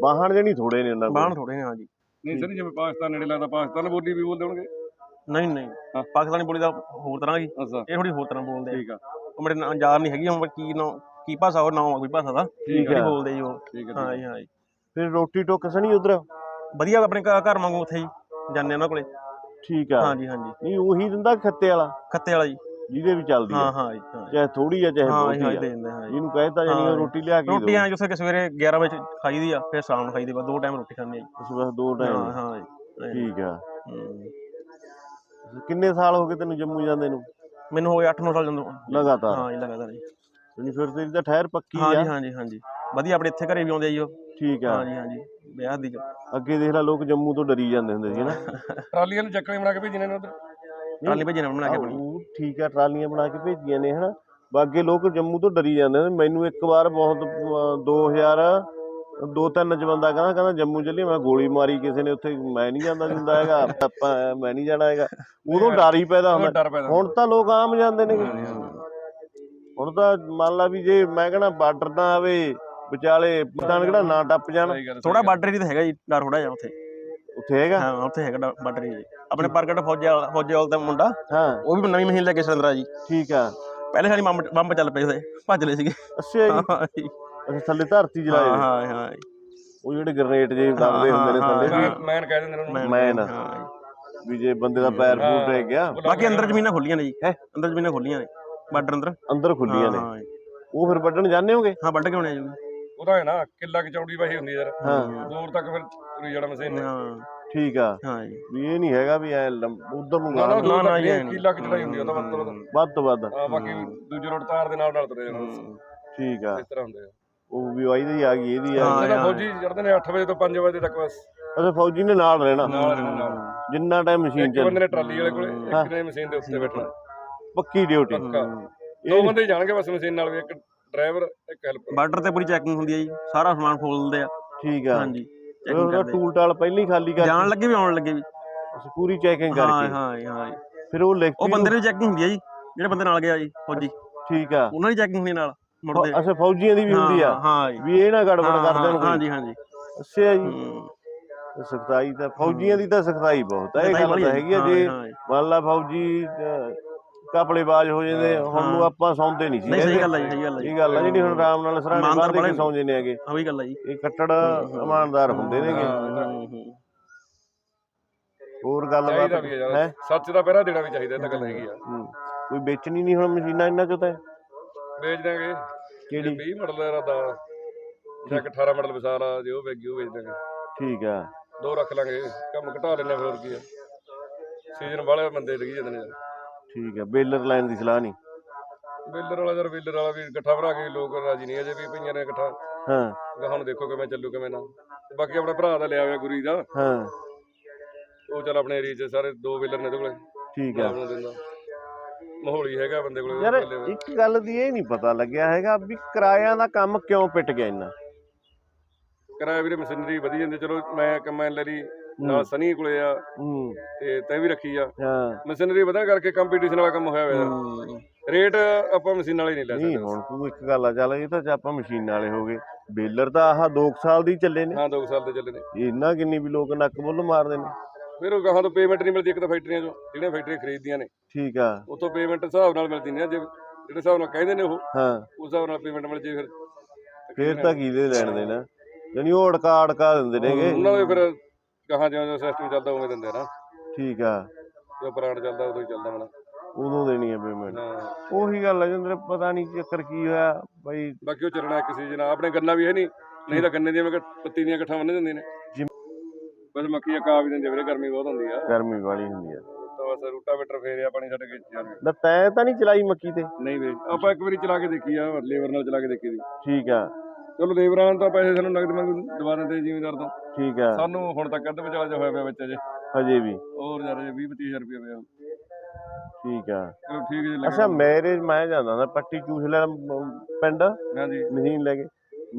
ਬਾਹਣ ਜਣੀ ਥੋੜੇ ਨੇ ਉਹਨਾਂ ਬਾਹਣ ਕੋਲ ਥੋੜੇ ਨੇ ਹਾਂ ਜੀ। ਨਹੀਂ ਸਰ ਜਿਵੇਂ ਪਾਕਿਸਤਾਨ ਨੇੜੇ ਲੱਗਦਾ ਪਾਕਿਸਤਾਨ ਬੋਲੀ ਵੀ ਬੋਲਦੇ ਹੋਣਗੇ? ਨਹੀਂ ਨਹੀਂ। ਹਾਂ। ਪਾਕਿਸਤਾਨੀ ਬੋਲੀ ਦਾ ਹੋਰ ਤਰ੍ਹਾਂ ਜੀ। ਅੱਛਾ। ਇਹ ਥੋੜੀ ਹੋਰ ਤਰ੍ਹਾਂ ਬੋਲਦੇ ਆ। ਠੀਕ ਆ। ਉਹ ਮੇਰੇ ਨਾਲ ਨਹੀਂ ਹੈਗੀ ਹੁਣ ਕੀ ਨਾ ਕੀ ਭਾਸ਼ਾ ਉਹ ਆ ਕੋਈ ਭਾਸ਼ਾ ਦਾ। ਠੀਕ ਜਿਹੜੀ ਆ ਬੋਲਦੇ ਜੀ ਉਹ। ਠੀਕ ਆ। ਹਾਂ ਜੀ ਹਾਂ ਜੀ। ਫਿਰ ਰੋਟੀ ਟੋਕ ਸਣੀ ਉਧਰ? ਵਧੀਆ ਆਪਣੇ ਘਰ ਘਰ ਵਾਂਗੂ ਉੱਥੇ ਜੀ ਜਾਂਦੇ ਉਹਨਾਂ ਕੋਲੇ। ਠੀਕ ਆ। ਹਾਂਜੀ ਹਾਂਜੀ। ਨਹੀਂ ਉਹੀ ਦਿੰਦਾ ਖੱਤੇ ਵਾਲਾ? ਖੱਤੇ ਵਾਲਾ ਜੀ। ਜਿਹਦੇ ਵੀ ਚੱਲਦੀ ਹਾਂ ਆ। ਹਾਂ ਜੀ ਹਾਂ। ਜੀ। ਚਾਹੇ ਥੋੜੀ ਆ ਚਾਹੇ ਹਾਂ ਜੀ, ਬਹੁਤੀ ਹਾਂ ਜੀ, ਆ ਦੇ ਦਿੰਦੇ ਹਾਂ ਜੀ। ਇਹਨੂੰ ਕਹਿਤਾ ਜਾਨੀ ਹਾਂ। ਰੋਟੀ ਲਿਆ ਕੇ ਰੋਟੀ ਹਾਂ ਜਿਵੇਂ ਕਿ ਸਵੇਰੇ 11 ਵਜੇ ਖਾਈ ਦੀ ਆ ਫਿਰ ਸ਼ਾਮ ਨੂੰ ਖਾਈ ਦੀ ਬਸ ਦੋ ਟਾਈਮ ਰੋਟੀ ਖਾਂਦੇ ਆ ਜੀ। ਬਸ ਦੋ ਹਾਂ ਟਾਈਮ ਹਾਂ ਜੀ। ਠੀਕ ਆ। ਕਿੰਨੇ ਸਾਲ ਹੋ ਗਏ ਤੈਨੂੰ ਜੰਮੂ ਜਾਂਦੇ ਨੂੰ? ਮੈਨੂੰ ਹੋ ਗਿਆ 8-9 ਸਾਲ ਜਦੋਂ ਲਗਾਤਾਰ? ਹਾਂ ਜੀ ਲਗਾਤਾਰ ਜੀ। ਨਹੀਂ ਫਿਰ ਤੇਰੀ ਤਾਂ ਠਹਿਰ ਪੱਕੀ ਆ। ਜੀ ਹਾਂ ਜੀ ਹਾਂ ਜੀ ਵਧੀਆ ਆਪਣੇ ਇੱਥੇ ਘਰੇ ਵੀ ਆਉਂਦੇ ਆ ਜੀ ਉਹ। ਠੀਕ ਆ। ਹਾਂ ਜੀ ਹਾਂ ਜੀ ਵਿਆਹ ਦੀ ਅੱਗੇ ਦੇਖ ਲੈ ਲੋਕ ਜੰਮੂ ਤੋਂ ਡਰੀ ਜਾਂਦੇ ਹੁੰਦੇ ਸੀ ਨਾ। ਟਰਾਲੀਆਂ ਨੂੰ ਚੱਕਣੇ ਬਣਾ ਕੇ ਭੇਜਣੇ ਨੇ ਉਧਰ। ਟਰਾਲੀ ਭੇਜਣਾ ਬਣਾ ਕੇ ਆਪਣੀ। ਉਹ ਠੀਕ ਆ ਟਰਾਲੀਆਂ ਬਣਾ ਕੇ ਭੇਜੀਆਂ ਨੇ ਹਨਾ। ਬਾਕੀ ਲੋਕ ਜੰਮੂ ਤੋਂ ਡਰੀ ਜਾਂਦੇ ਨੇ ਮੈਨੂੰ ਇੱਕ ਵਾਰ ਬਹੁਤ ਅਹ, 2000 ਦੋ ਤਿੰਨ ਚ ਬੰਦਾ ਕਹਿੰਦਾ ਕਹਿੰਦਾ ਜੰਮੂ ਚੱਲੀ ਮੈਂ ਗੋਲੀ ਮਾਰੀ ਕਿਸੇ ਨੇ ਉੱਥੇ ਮੈਂ ਨਹੀਂ ਜਾਂਦਾ ਜਿੰਦਾ ਹੈਗਾ ਆਪਾਂ ਮੈਂ ਨਹੀਂ ਜਾਣਾ ਹੈਗਾ। ਉਦੋਂ ਡਰ ਹੀ ਪੈਦਾ ਉਹ ਹੁੰਦਾ ਡਰ ਪੈਦਾ ਹੁਣ ਤਾਂ ਲੋਕ ਆਮ ਜਾਂਦੇ ਨੇ। ਹੁਣ ਤਾਂ ਮੰਨ ਲਾ ਵੀ ਜੇ ਮੈਂ ਕਹਣਾ ਬਾਰਡਰ ਤਾਂ ਆਵੇ ਵਿਚਾਲੇ ਪਤਾਨ ਕਿਹੜਾ ਨਾ ਟੱਪ ਜਾਣ। ਥੋੜਾ। ਬਾਰਡਰ ਹੀ ਤਾਂ ਹੈਗਾ ਜੀ ਡਰ ਥੋੜਾ ਜਿਹਾ ਉੱਥੇ। ਉੱਥੇ ਹੈਗਾ? ਹਾਂ ਉੱਥੇ ਹੈਗਾ ਬਾਰਡਰ ਜੀ। ਆਪਣੇ ਪ੍ਰਗਟ ਫੌਜੀਵਾਲ ਫੌਜੀਵਾਲ ਦਾ ਮੁੰਡਾ। ਹਾਂ। ਉਹ ਵੀ ਨਵੀਂ ਮਹੀਨੇ ਲੈ ਕੇ ਸਿਲੰਡਰਾ ਜੀ। ਠੀਕ ਆ। ਪਹਿਲੇ ਸਾਡੀ ਬੰਬ ਬੰਬ ਚੱਲ ਪਏ ਉਹਦੇ ਭੱਜ ਲਏ ਸੀਗੇ। ਅੱਛਾ ਜੀ। ਹਾਂ ਜੀ। ਅੱਛਾ ਥੱਲੇ ਧਰਤੀ ਹਾਂ ਜਲਾਏ ਹਾਂ ਹਾਂ ਜੀ। ਉਹ ਜਿਹੜੇ ਗ੍ਰਨੇਡ ਜੇ ਦਬਦੇ ਹੁੰਦੇ ਨੇ ਹਾਂ, ਥੱਲੇ। ਮੈਂ ਮੈਨ ਕਹਿ ਦਿੰਦੇ ਨੇ। ਉਹਨੂੰ ਮੈਨ ਹਾਂ ਜੀ। ਵੀ ਜੇ ਬੰਦੇ ਦਾ ਪੈਰ ਫੂਟ ਰਹਿ ਗਿਆ। ਬਾਕੀ ਅੰਦਰ ਜ਼ਮੀਨਾਂ ਖੁੱਲੀਆਂ ਨੇ ਜੀ। ਅੰਦਰ ਜ਼ਮੀਨਾਂ ਖੁੱਲੀਆਂ ਨੇ। ਬਾਰਡਰ ਅੰਦਰ? ਅੰਦਰ ਖੁੱਲੀਆਂ ਨੇ। ਹਾਂ। ਉਹ ਫਿਰ ਵੱਢਣ ਜਾਂਦੇ ਹੋਗੇ? ਹਾਂ ਵੱਢ ਕੇ ਆਉਣੇ ਆ ਜੀ। ਉਹਦਾ ਹੈ ਨਾ ਕਿੱਲਾ ਕਿ ਚੌੜੀ ਵਾਹੀ ਹੁੰਦੀ ਯਾਰ। ਹਾਂ। ਦੂਰ ਤੱਕ ਫਿਰ ਤੁਰੀ ਜਾਣਾ ਮਸ਼ੀਨ ਨੇ ਹਾਂ। ਠੀਕ ਆ। ਹਾਂ ਜੀ। ਵੀ ਇਹ ਨਹੀਂ ਹੈਗਾ ਵੀ ਐ ਉਧਰ ਨੂੰ ਨਾ ਨਾ ਗਾਣਾ ਦੂਰ ਨਾ, ਤੱਕ ਇਹ ਨਹੀਂ। ਕਿੱਲਾ ਕਿ ਚੜਾਈ ਹੁੰਦੀ ਉਹਦਾ ਮਤਲਬ ਵੱਧ ਤੋਂ ਵੱਧ। ਹਾਂ ਬਾਕੀ ਦੂਜੇ ਰੋਡ ਤਾਰ ਦੇ ਨਾਲ ਨਾਲ ਤੁਰੇ ਜਾਣਾ। ਠੀਕ ਆ। ਇਸ ਤਰ੍ਹਾਂ ਹੁੰਦੇ ਆ। ਉਹ ਵੀ ਵਾਈ ਦੀ ਆ ਗਈ ਇਹਦੀ ਆ ਹਾਂ, ਗਈ। ਜਿਹੜਾ। ਫੌਜੀ ਚੜਦੇ ਨੇ 8 ਵਜੇ ਤੋਂ 5 ਵਜੇ ਤੱਕ ਬਸ। ਅਸੇ ਫੌਜੀ ਨੇ ਨਾਲ ਰਹਿਣਾ। ਨਾਲ ਰਹਿਣਾ, ਨਾਲ। ਜਿੰਨਾ ਟਾਈਮ ਮਸ਼ੀਨ ਇੱਕ ਬੰਦੇ ਨੇ ਟਰਾਲੀ ਵਾਲੇ ਕੋਲੇ। ਇੱਕ ਨੇ ਮਸ਼ੀਨ ਦੇ ਉੱਤੇ ਬੈਠਣਾ। ਪੱਕੀ ਡਿਊਟੀ ਦੋ ਬੰਦੇ ਜਾਣਗੇ ਬਸ ਮਸ਼ੀਨ ਨਾਲ ਵੀ ਇੱਕ ਡਰਾਈਵਰ ਇੱਕ ਹੈਲਪਰ ਬਾਰਡਰ ਤੇ ਪੂਰੀ ਚੈਕਿੰਗ ਹੁੰਦੀ ਹੈ ਜੀ। ਸਾਰਾ ਸਮਾਨ ਖੋਲਦੇ ਆ। ਠੀਕ ਆ। ਹਾਂਜੀ ਚੈਕਿੰਗ ਉਹਦਾ ਕਰਦੇ ਟੂਲ ਟਾਲ ਪਹਿਲਾਂ ਹੀ ਖਾਲੀ ਕਰ ਜਾਣ ਲੱਗੇ ਵੀ ਆਉਣ ਲੱਗੇ ਵੀ। ਅਸੀਂ ਪੂਰੀ ਚੈਕਿੰਗ ਹਾਂ ਕਰਕੇ। ਹਾਂ ਹਾਂ ਜੀ। ਫਿਰ ਉਹ ਲਿਖ ਉਹ ਬੰਦੇ ਦੀ ਚੈਕਿੰਗ ਹੁੰਦੀ ਹੈ ਜੀ ਜਿਹੜੇ ਬੰਦੇ ਨਾਲ ਗਿਆ ਜੀ ਫੌਜੀ। ਠੀਕ ਆ। ਉਹਨਾਂ ਦੀ ਚੈਕਿੰਗ ਹੁੰਦੀ ਨਾਲ ਮੁੜਦੇ। ਅੱਛਾ ਫੌਜੀਆਂ ਦੀ ਵੀ ਹੁੰਦੀ ਆ? ਹਾਂ ਹਾਂ ਜੀ। ਵੀ ਇਹ ਨਾ ਗੜਬੜ ਹਾਂ, ਕਰ ਦੇਣ ਹਾਂ ਜੀ ਹਾਂ ਜੀ ਅੱਛਾ ਜੀ। ਹੂੰ। ਸਖਤਾਈ ਤਾਂ ਫੌਜੀਆਂ ਦੀ ਤਾਂ ਸਖਤਾਈ ਬਹੁਤ ਹੈ ਇਹ ਸਖਤਾਈ ਗੱਲ ਹੈਗੀ ਆ ਹਾਂ, ਜੇ ਹਾਂ ਜੀ। ਮੰਨ ਲਾ ਫੌਜੀ ਕਪੜੇਬਾਜ਼ ਹੋ ਜਾਂਦੇ ਹੁਣ ਨੂੰ ਆਪਾਂ ਸੌਂਦੇ ਨਹੀਂ ਸੀ। ਨਹੀਂ ਸਹੀ। ਗੱਲ ਹੈ ਜੀ ਸਹੀ ਗੱਲ ਹੈ ਜੀ। ਇਹ ਗੱਲ ਆ ਜਿਹੜੀ ਹੁਣ ਆਰਾਮ ਨਾਲ ਸਰਾਣੇ ਕੇ ਬੜੇ- ਸੌਂ ਜਾਂਦੇ ਹੈਗੇ। ਉਹੀ ਗੱਲ ਹੈ ਜੀ। ਇਹ ਕੱਟੜ ਇਮਾਨਦਾਰ ਹੁੰਦੇ ਨੇਗੇ। ਹੂੰ, ਹੂੰ। ਹੋਰ ਗੱਲਬਾਤ ਵੀ ਹੈ ਹੈ? ਸੱਚ ਦਾ ਪਹਿਰਾ ਦੇਣਾ ਵੀ ਚਾਹੀਦਾ ਇਹ ਤਾਂ ਗੱਲ ਹੈਗੀ ਆ। ਕੋਈ ਵੇਚਣੀ ਨਹੀਂ ਹੁਣ ਮਸ਼ੀਨਾਂ ਇਹਨਾਂ ਚੋਂ ਤਾਂ? ਵੇਚ ਦਾਂਗੇ ਕਿਹੜੀ? 20 ਮਾਡਲ ਦਾ ਜਾਂ ਇੱਕ 18 ਮਾਡਲ ਵਿਸਾਰ ਆ ਜੇ ਉਹ ਵੇਗੀ ਉਹ ਵੇਚ ਦਾਂਗੇ ਠੀਕ ਆ। ਦੋ ਰੱਖ ਲਾਂਗੇ ਕੰਮ ਘਟਾ ਲੈਣੇ ਫਿਰ ਹੋਰ ਕੀ ਆ। ਸੀਜ਼ਨ ਵਾਲੇ ਬੰਦੇ ਲੱਗੀ ਜਾਂਦੇ ਨੇ। ਯਾਰ ਠੀਕ ਆ ਬੇਲਰ ਲਾਈਨ ਦੀ ਸਲਾਹ ਨਹੀਂ। ਵੇਲਰ ਵਾਲਾ ਯਾਰ ਵੇਲਰ ਵਾਲਾ ਵੀ ਇਕੱਠਾ ਭਰਾ ਕੇ ਲੋਕ ਰਾਜੀ ਨਹੀਂ ਅਜੇ ਵੀ ਪਈਆਂ ਨੇ ਇਕੱਠਾ। ਹਾਂ। ਗਾਹਾਂ ਨੂੰ ਦੇਖੋ ਕਿਵੇਂ ਚੱਲੂ ਕਿਵੇਂ ਨਾ। ਤੇ ਬਾਕੀ ਆਪਣਾ ਭਰਾ ਦਾ ਲਿਆ ਹੋਇਆ ਗੁਰੀ ਦਾ। ਹਾਂ। ਉਹ ਚੱਲ ਆਪਣੇ ਏਰੀਏ 'ਚ ਸਾਰੇ ਦੋ ਵੇਲਰ ਨੇ ਉਹਦੇ ਕੋਲੇ। ਠੀਕ ਆ ਆਪਣਾ ਦਿੰਦਾ। ਮਾਹੌਲੀ ਹੈਗਾ ਬੰਦੇ ਕੋਲੇ। ਯਾਰ ਉਹਦੇ। ਇੱਕ ਗੱਲ ਦੀ ਇਹ ਨਹੀਂ ਪਤਾ ਲੱਗਿਆ ਹੈਗਾ ਵੀ ਕਿਰਾਇਆਂ ਦਾ ਕੰਮ ਕਿਉਂ ਪਿੱਟ ਗਿਆ ਇੰਨਾ। ਕਿਰਾਇਆ ਵੀਰੇ ਮਸ਼ੀਨਰੀ ਵਧੀ ਜਾਂਦੀ ਚਲੋ ਮੈਂ ਕਮਾਨ ਲੈ ਲਈ ਨਾਲ ਸਨੀ ਕੋਲੇ ਆ ਹੂੰ। ਤੇ ਤੈ ਵੀ ਰੱਖੀ ਆ। ਹਾਂ। ਮਸ਼ੀਨਰੀ ਵਧਣ ਕਰਕੇ ਕੰਪੀਟੀਸ਼ਨ ਵਾਲਾ ਕੰਮ ਹੋਇਆ ਹੋਇਆ ਹੂੰ। ਰੇਟ ਆਪਾਂ ਮਸ਼ੀਨ ਵਾਲੇ ਨਹੀਂ ਲੈ ਨਹੀਂ ਸਕਦੇ। ਹੁਣ ਤੂੰ ਇੱਕ ਗੱਲ ਆ ਚੱਲ ਇਹ ਤਾਂ ਆਪਾਂ ਮਸ਼ੀਨ ਵਾਲੇ ਹੋ ਗਏ। ਬੇਲਰ ਤਾਂ ਆਹ 2 ਸਾਲ ਦੀ ਚੱਲੇ ਨੇ। ਹਾਂ 2 ਸਾਲ ਦੇ ਚੱਲੇ ਨੇ। ਇਹਨਾਂ ਕਿੰਨੀ ਵੀ ਲੋਕ ਨੱਕ ਬੁੱਲ ਮਾਰਦੇ ਨੇ। ਫਿਰ ਉਹ ਗਾਹਾਂ ਤੋਂ ਪੇਮੈਂਟ ਨਹੀਂ ਮਿਲਦੀ ਇੱਕ ਤਾਂ ਫੈਕਟਰੀਆਂ ਚੋਂ ਜਿਹੜੀਆਂ ਫੈਕਟਰੀਆਂ ਖਰੀਦਦੀਆਂ ਨੇ। ਠੀਕ ਆ। ਉਤੋਂ ਪੇਮੈਂਟ ਹਿਸਾਬ ਨਾਲ ਮਿਲਦੀ ਨਹੀਂ ਆ, ਜੇ ਜਿਹੜੇ ਹਿਸਾਬ ਨਾਲ ਕਹਿੰਦੇ ਨੇ ਉਹ ਹਾਂ। ਉਸ ਹਿਸਾਬ ਨਾਲ ਪੇਮੈਂਟ ਮਿਲ ਜੇ ਫਿਰ। ਫੇਰ ਤਾਂ ਕੀ ਦੇ ਲੈਣ ਦੇ ਨਾ ਯਾਨੀ ਉਹ ਅੜਕਾ ਅੜਕਾ ਦਿੰਦੇ ਨੇਗੇ। ਉਹਨਾਂ ਦੇ ਫਿਰ ਗਾਹਾਂ ਜਿਉਂ ਜਿਉਂ ਸਿਸਟਮ ਚੱਲਦਾ ਉਵੇਂ ਦਿੰਦੇ ਆ ਨਾ। ਠੀਕ ਆ। ਜੋ ਪੁਰਾਣਾ ਚੱਲਦਾ ਉਦੋਂ ਹੀ ਚੱਲਦਾ ਮਣਾ ਉਦੋਂ ਦੇਣੀ ਆ ਪੇਮੈਂਟ ਹਾਂ। ਉਹੀ ਗੱਲ ਆ ਜਿੰਦਰ ਪਤਾ ਨਹੀਂ ਚੱਕਰ ਕੀ ਹੋਇਆ ਬਈ ਬਾਕੀ ਉਹ ਚੱਲਣਾ ਇੱਕ ਸੀਜ਼ਨ ਆਪਣੇ ਗੰਨਾ ਵੀ ਹੈ ਨਹੀਂ। ਨਹੀਂ ਤਾਂ ਗੰਨੇ ਦੀਆਂ ਮੈਂ ਕਿਹਾ ਪੱਤੀ ਦੀਆਂ ਇਕੱਠਾ ਬੰਨ ਦਿੰਦੇ ਨੇ। ਜਿਮ- ਬਸ ਮੱਕੀ ਕਾ ਵੀ ਦਿੰਦੇ ਵੀਰੇ ਗਰਮੀ ਬਹੁਤ ਹੁੰਦੀ ਆ। ਗਰਮੀ ਵਾਲੀ ਹੁੰਦੀ ਆ। ਤਾਂ ਬਸ ਰੂਟਾਵੇਟਰ ਫੇਰਿਆ ਪਾਣੀ ਛੱਡ ਕੇ ਜਾਂਦੇ। ਨਾ ਤੈਂ ਤਾਂ ਨਹੀਂ ਚਲਾਈ ਮੱਕੀ ਤੇ। ਨਹੀਂ ਵੀਰੇ ਆਪਾਂ ਇੱਕ ਵਾਰੀ ਚਲਾ ਕੇ ਦੇਖੀ ਆ ਲੇਬਰ ਨਾਲ ਚਲਾ ਕੇ ਦੇਖੀ ਦੀ। ਠੀਕ ਆ। ਚਲੋ ਲੇਬਰਾਂ ਨੂੰ ਤਾਂ ਪੈਸੇ ਸਾਨੂੰ ਨਗਦ ਮੰਗ ਦਵਾ ਦਿੰਦੇ ਜ਼ਿਮੀਂਦਾਰ ਤੋਂ। ਠੀਕ ਆ ਸਾਨੂੰ ਹੁਣ ਤੱਕ ਅੱਧ ਵਿਚਾਲਾ ਜਿਹਾ ਹੋਇਆ ਪਿਆ ਵਿੱਚ ਅਜੇ। ਹਜੇ ਵੀ? ਹੋਰ ਯਾਰ 20 25000 ਰੁਪਏ ਪਿਆ। ਠੀਕ ਆ ਚਲੋ ਠੀਕ ਜੇ ਅੱਛਾ ਮੈਰਿਜ ਮੈਂ ਜਾਂਦਾ ਹੁੰਦਾ ਪੱਟੀ ਚੂਸ ਲੈ ਪਿੰਡ। ਹਾਂਜੀ। ਮਸ਼ੀਨ ਲੈ ਕੇ।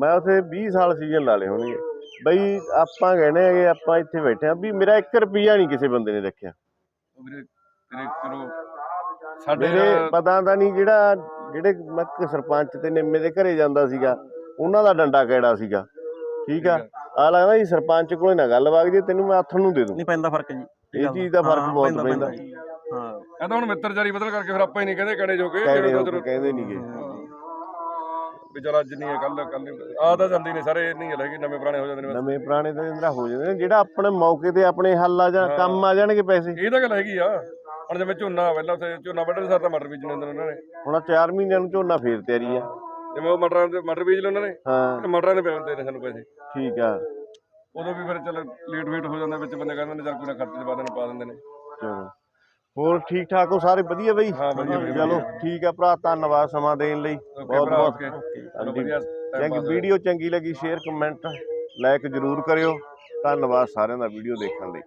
ਮੈਂ ਉਥੇ 20 ਸਾਲ ਸੀਜ਼ਨ ਲਾ ਲਏ ਹੋਣਗੇ। ਬਈ ਆਪਾਂ ਕਹਿੰਦੇ ਹੈਗੇ ਆਪਾਂ ਇੱਥੇ ਬੈਠੇ ਆ ਵੀ ਮੇਰਾ 1 ਰੁਪਿਆ ਨਹੀਂ ਕਿਸੇ ਬੰਦੇ ਨੇ ਰੱਖਿਆ। ਵੀਰੇ ਤੇਰੇ ਸਾਡੇ ਪਤਾ ਤਾਂ ਨਹੀਂ ਜਿਹੜਾ ਜਿਹੜੇ ਮੈਂ ਸਰਪੰਚ ਤੇ ਨਿੰਮੇ ਦੇ ਘਰੇ ਜਾਂਦਾ ਸੀਗਾ। ਉਹਨਾਂ ਦਾ ਡੰਡਾ ਕਿਹੜਾ ਸੀਗਾ? ਠੀਕ ਆ? ਆ ਲੱਗਦਾ ਜੀ ਸਰਪੰਚ ਕੋਲੇ ਨਾ ਗੱਲ ਵਗ ਜੇ ਤੈਨੂੰ ਮੈਂ ਹੱਥ ਨੂੰ ਦੇ ਦੂੰ। ਨਹੀਂ ਪੈਂਦਾ ਫ਼ਰਕ ਜੀ। ਇਹ ਚੀਜ਼ ਦਾ ਫ਼ਰਕ ਬਹੁਤ ਪੈਂਦਾ। ਹਾਂ। ਇਹ ਤਾਂ ਹੁਣ ਮਿੱਤਰਜਾਰੀ ਬਦਲ ਕਰਕੇ ਫਿਰ ਆਪਾਂ ਹੀ ਨਹੀਂ ਕਹਿੰਦੇ ਕੜੇ ਜੋਗੇ ਜਿਹੜੇ ਕਹਿੰਦੇ ਨਹੀਂਗੇ ਵੀ ਚਲ ਅੱਜ ਨਹੀਂ ਹੈ ਕੱਲ ਕੱਲ ਆ ਤਾਂ ਜਾਂਦੀ ਨੇ ਸਾਰੇ ਨਹੀਂ ਹੈਗੇ ਨਵੇਂ ਪੁਰਾਣੇ ਹੋ ਜਾਂਦੇ ਨੇ। ਨਵੇਂ ਪੁਰਾਣੇ ਤਾਂ ਇੰਦਰਾ ਹੋ ਜਾਂਦੇ ਨੇ ਜਿਹੜਾ ਆਪਣੇ ਮੌਕੇ ਤੇ ਆਪਣੇ ਹੱਲ ਆ ਜਾ ਕੰਮ ਆ ਜਾਣਗੇ ਪੈਸੇ। ਇਹ ਤਾਂ ਗੱਲ ਹੈਗੀ ਆ। ਹੁਣ ਜਿਵੇਂ ਝੋਨਾ ਪਹਿਲਾਂ ਉੱਥੇ ਝੋਨਾ ਵੱਢਣ ਸਾਰ ਤਾਂ ਮਟਰ ਬੀਜਣੇ ਹੁੰਦੇ ਨੇ ਉਹਨਾਂ ਨੇ। ਹੁਣ 4 ਮਹੀਨਿਆਂ ਨੂੰ ਝੋਨਾ ਫੇਰ ਤਿਆਰੀ ਆ। ਜਿਵੇਂ ਉਹ ਮਟਰਾਂ ਦੇ ਮਟਰ ਬੀਜ ਲਏ ਉਹਨਾਂ ਨੇ ਹਾਂ। ਤੇ ਮਟਰਾਂ ਦੇ ਨੇ ਸਾਨੂੰ ਪੈਸੇ। ਠੀਕ ਆ। ਉਦੋਂ ਵੀ ਫਿਰ ਚਲ ਲੇਟ ਵੇਟ ਹੋ ਜਾਂਦਾ ਵਿੱਚ ਬੰਦੇ ਕਹਿੰਦੇ ਨੇ ਚੱਲ ਕੋਈ ਨਾ ਖਰਚੇ ਬਾਅਦ ਨੂੰ ਪਾ ਦਿੰਦੇ ਨੇ। ਚਲੋ। ਹੋਰ ਠੀਕ ਠਾਕ ਹੋ ਸਾਰੇ? ਵਧੀਆ ਬਈ? ਹਾਂ, ਵਧੀਆ, ਵਧੀਆ, ਚਲੋ ਠੀਕ ਆ ਭਰਾ ਧੰਨਵਾਦ ਸਮਾਂ ਦੇਣ ਲਈ। ਬਹੁਤ ਭਰਾ ਬਹੁਤ ਓਕੇ ਚਲੋ। ਵਧੀਆ time pass ਹੋਇਆ। ਵੀਡੀਓ ਚੰਗੀ ਲੱਗੀ ਸ਼ੇਅਰ ਕਮੈਂਟ ਲਾਈਕ ਜਰੂਰ ਕਰਿਓ। ਧੰਨਵਾਦ ਸਾਰਿਆਂ ਦਾ ਵੀਡੀਓ ਦੇਖਣ ਲਈ।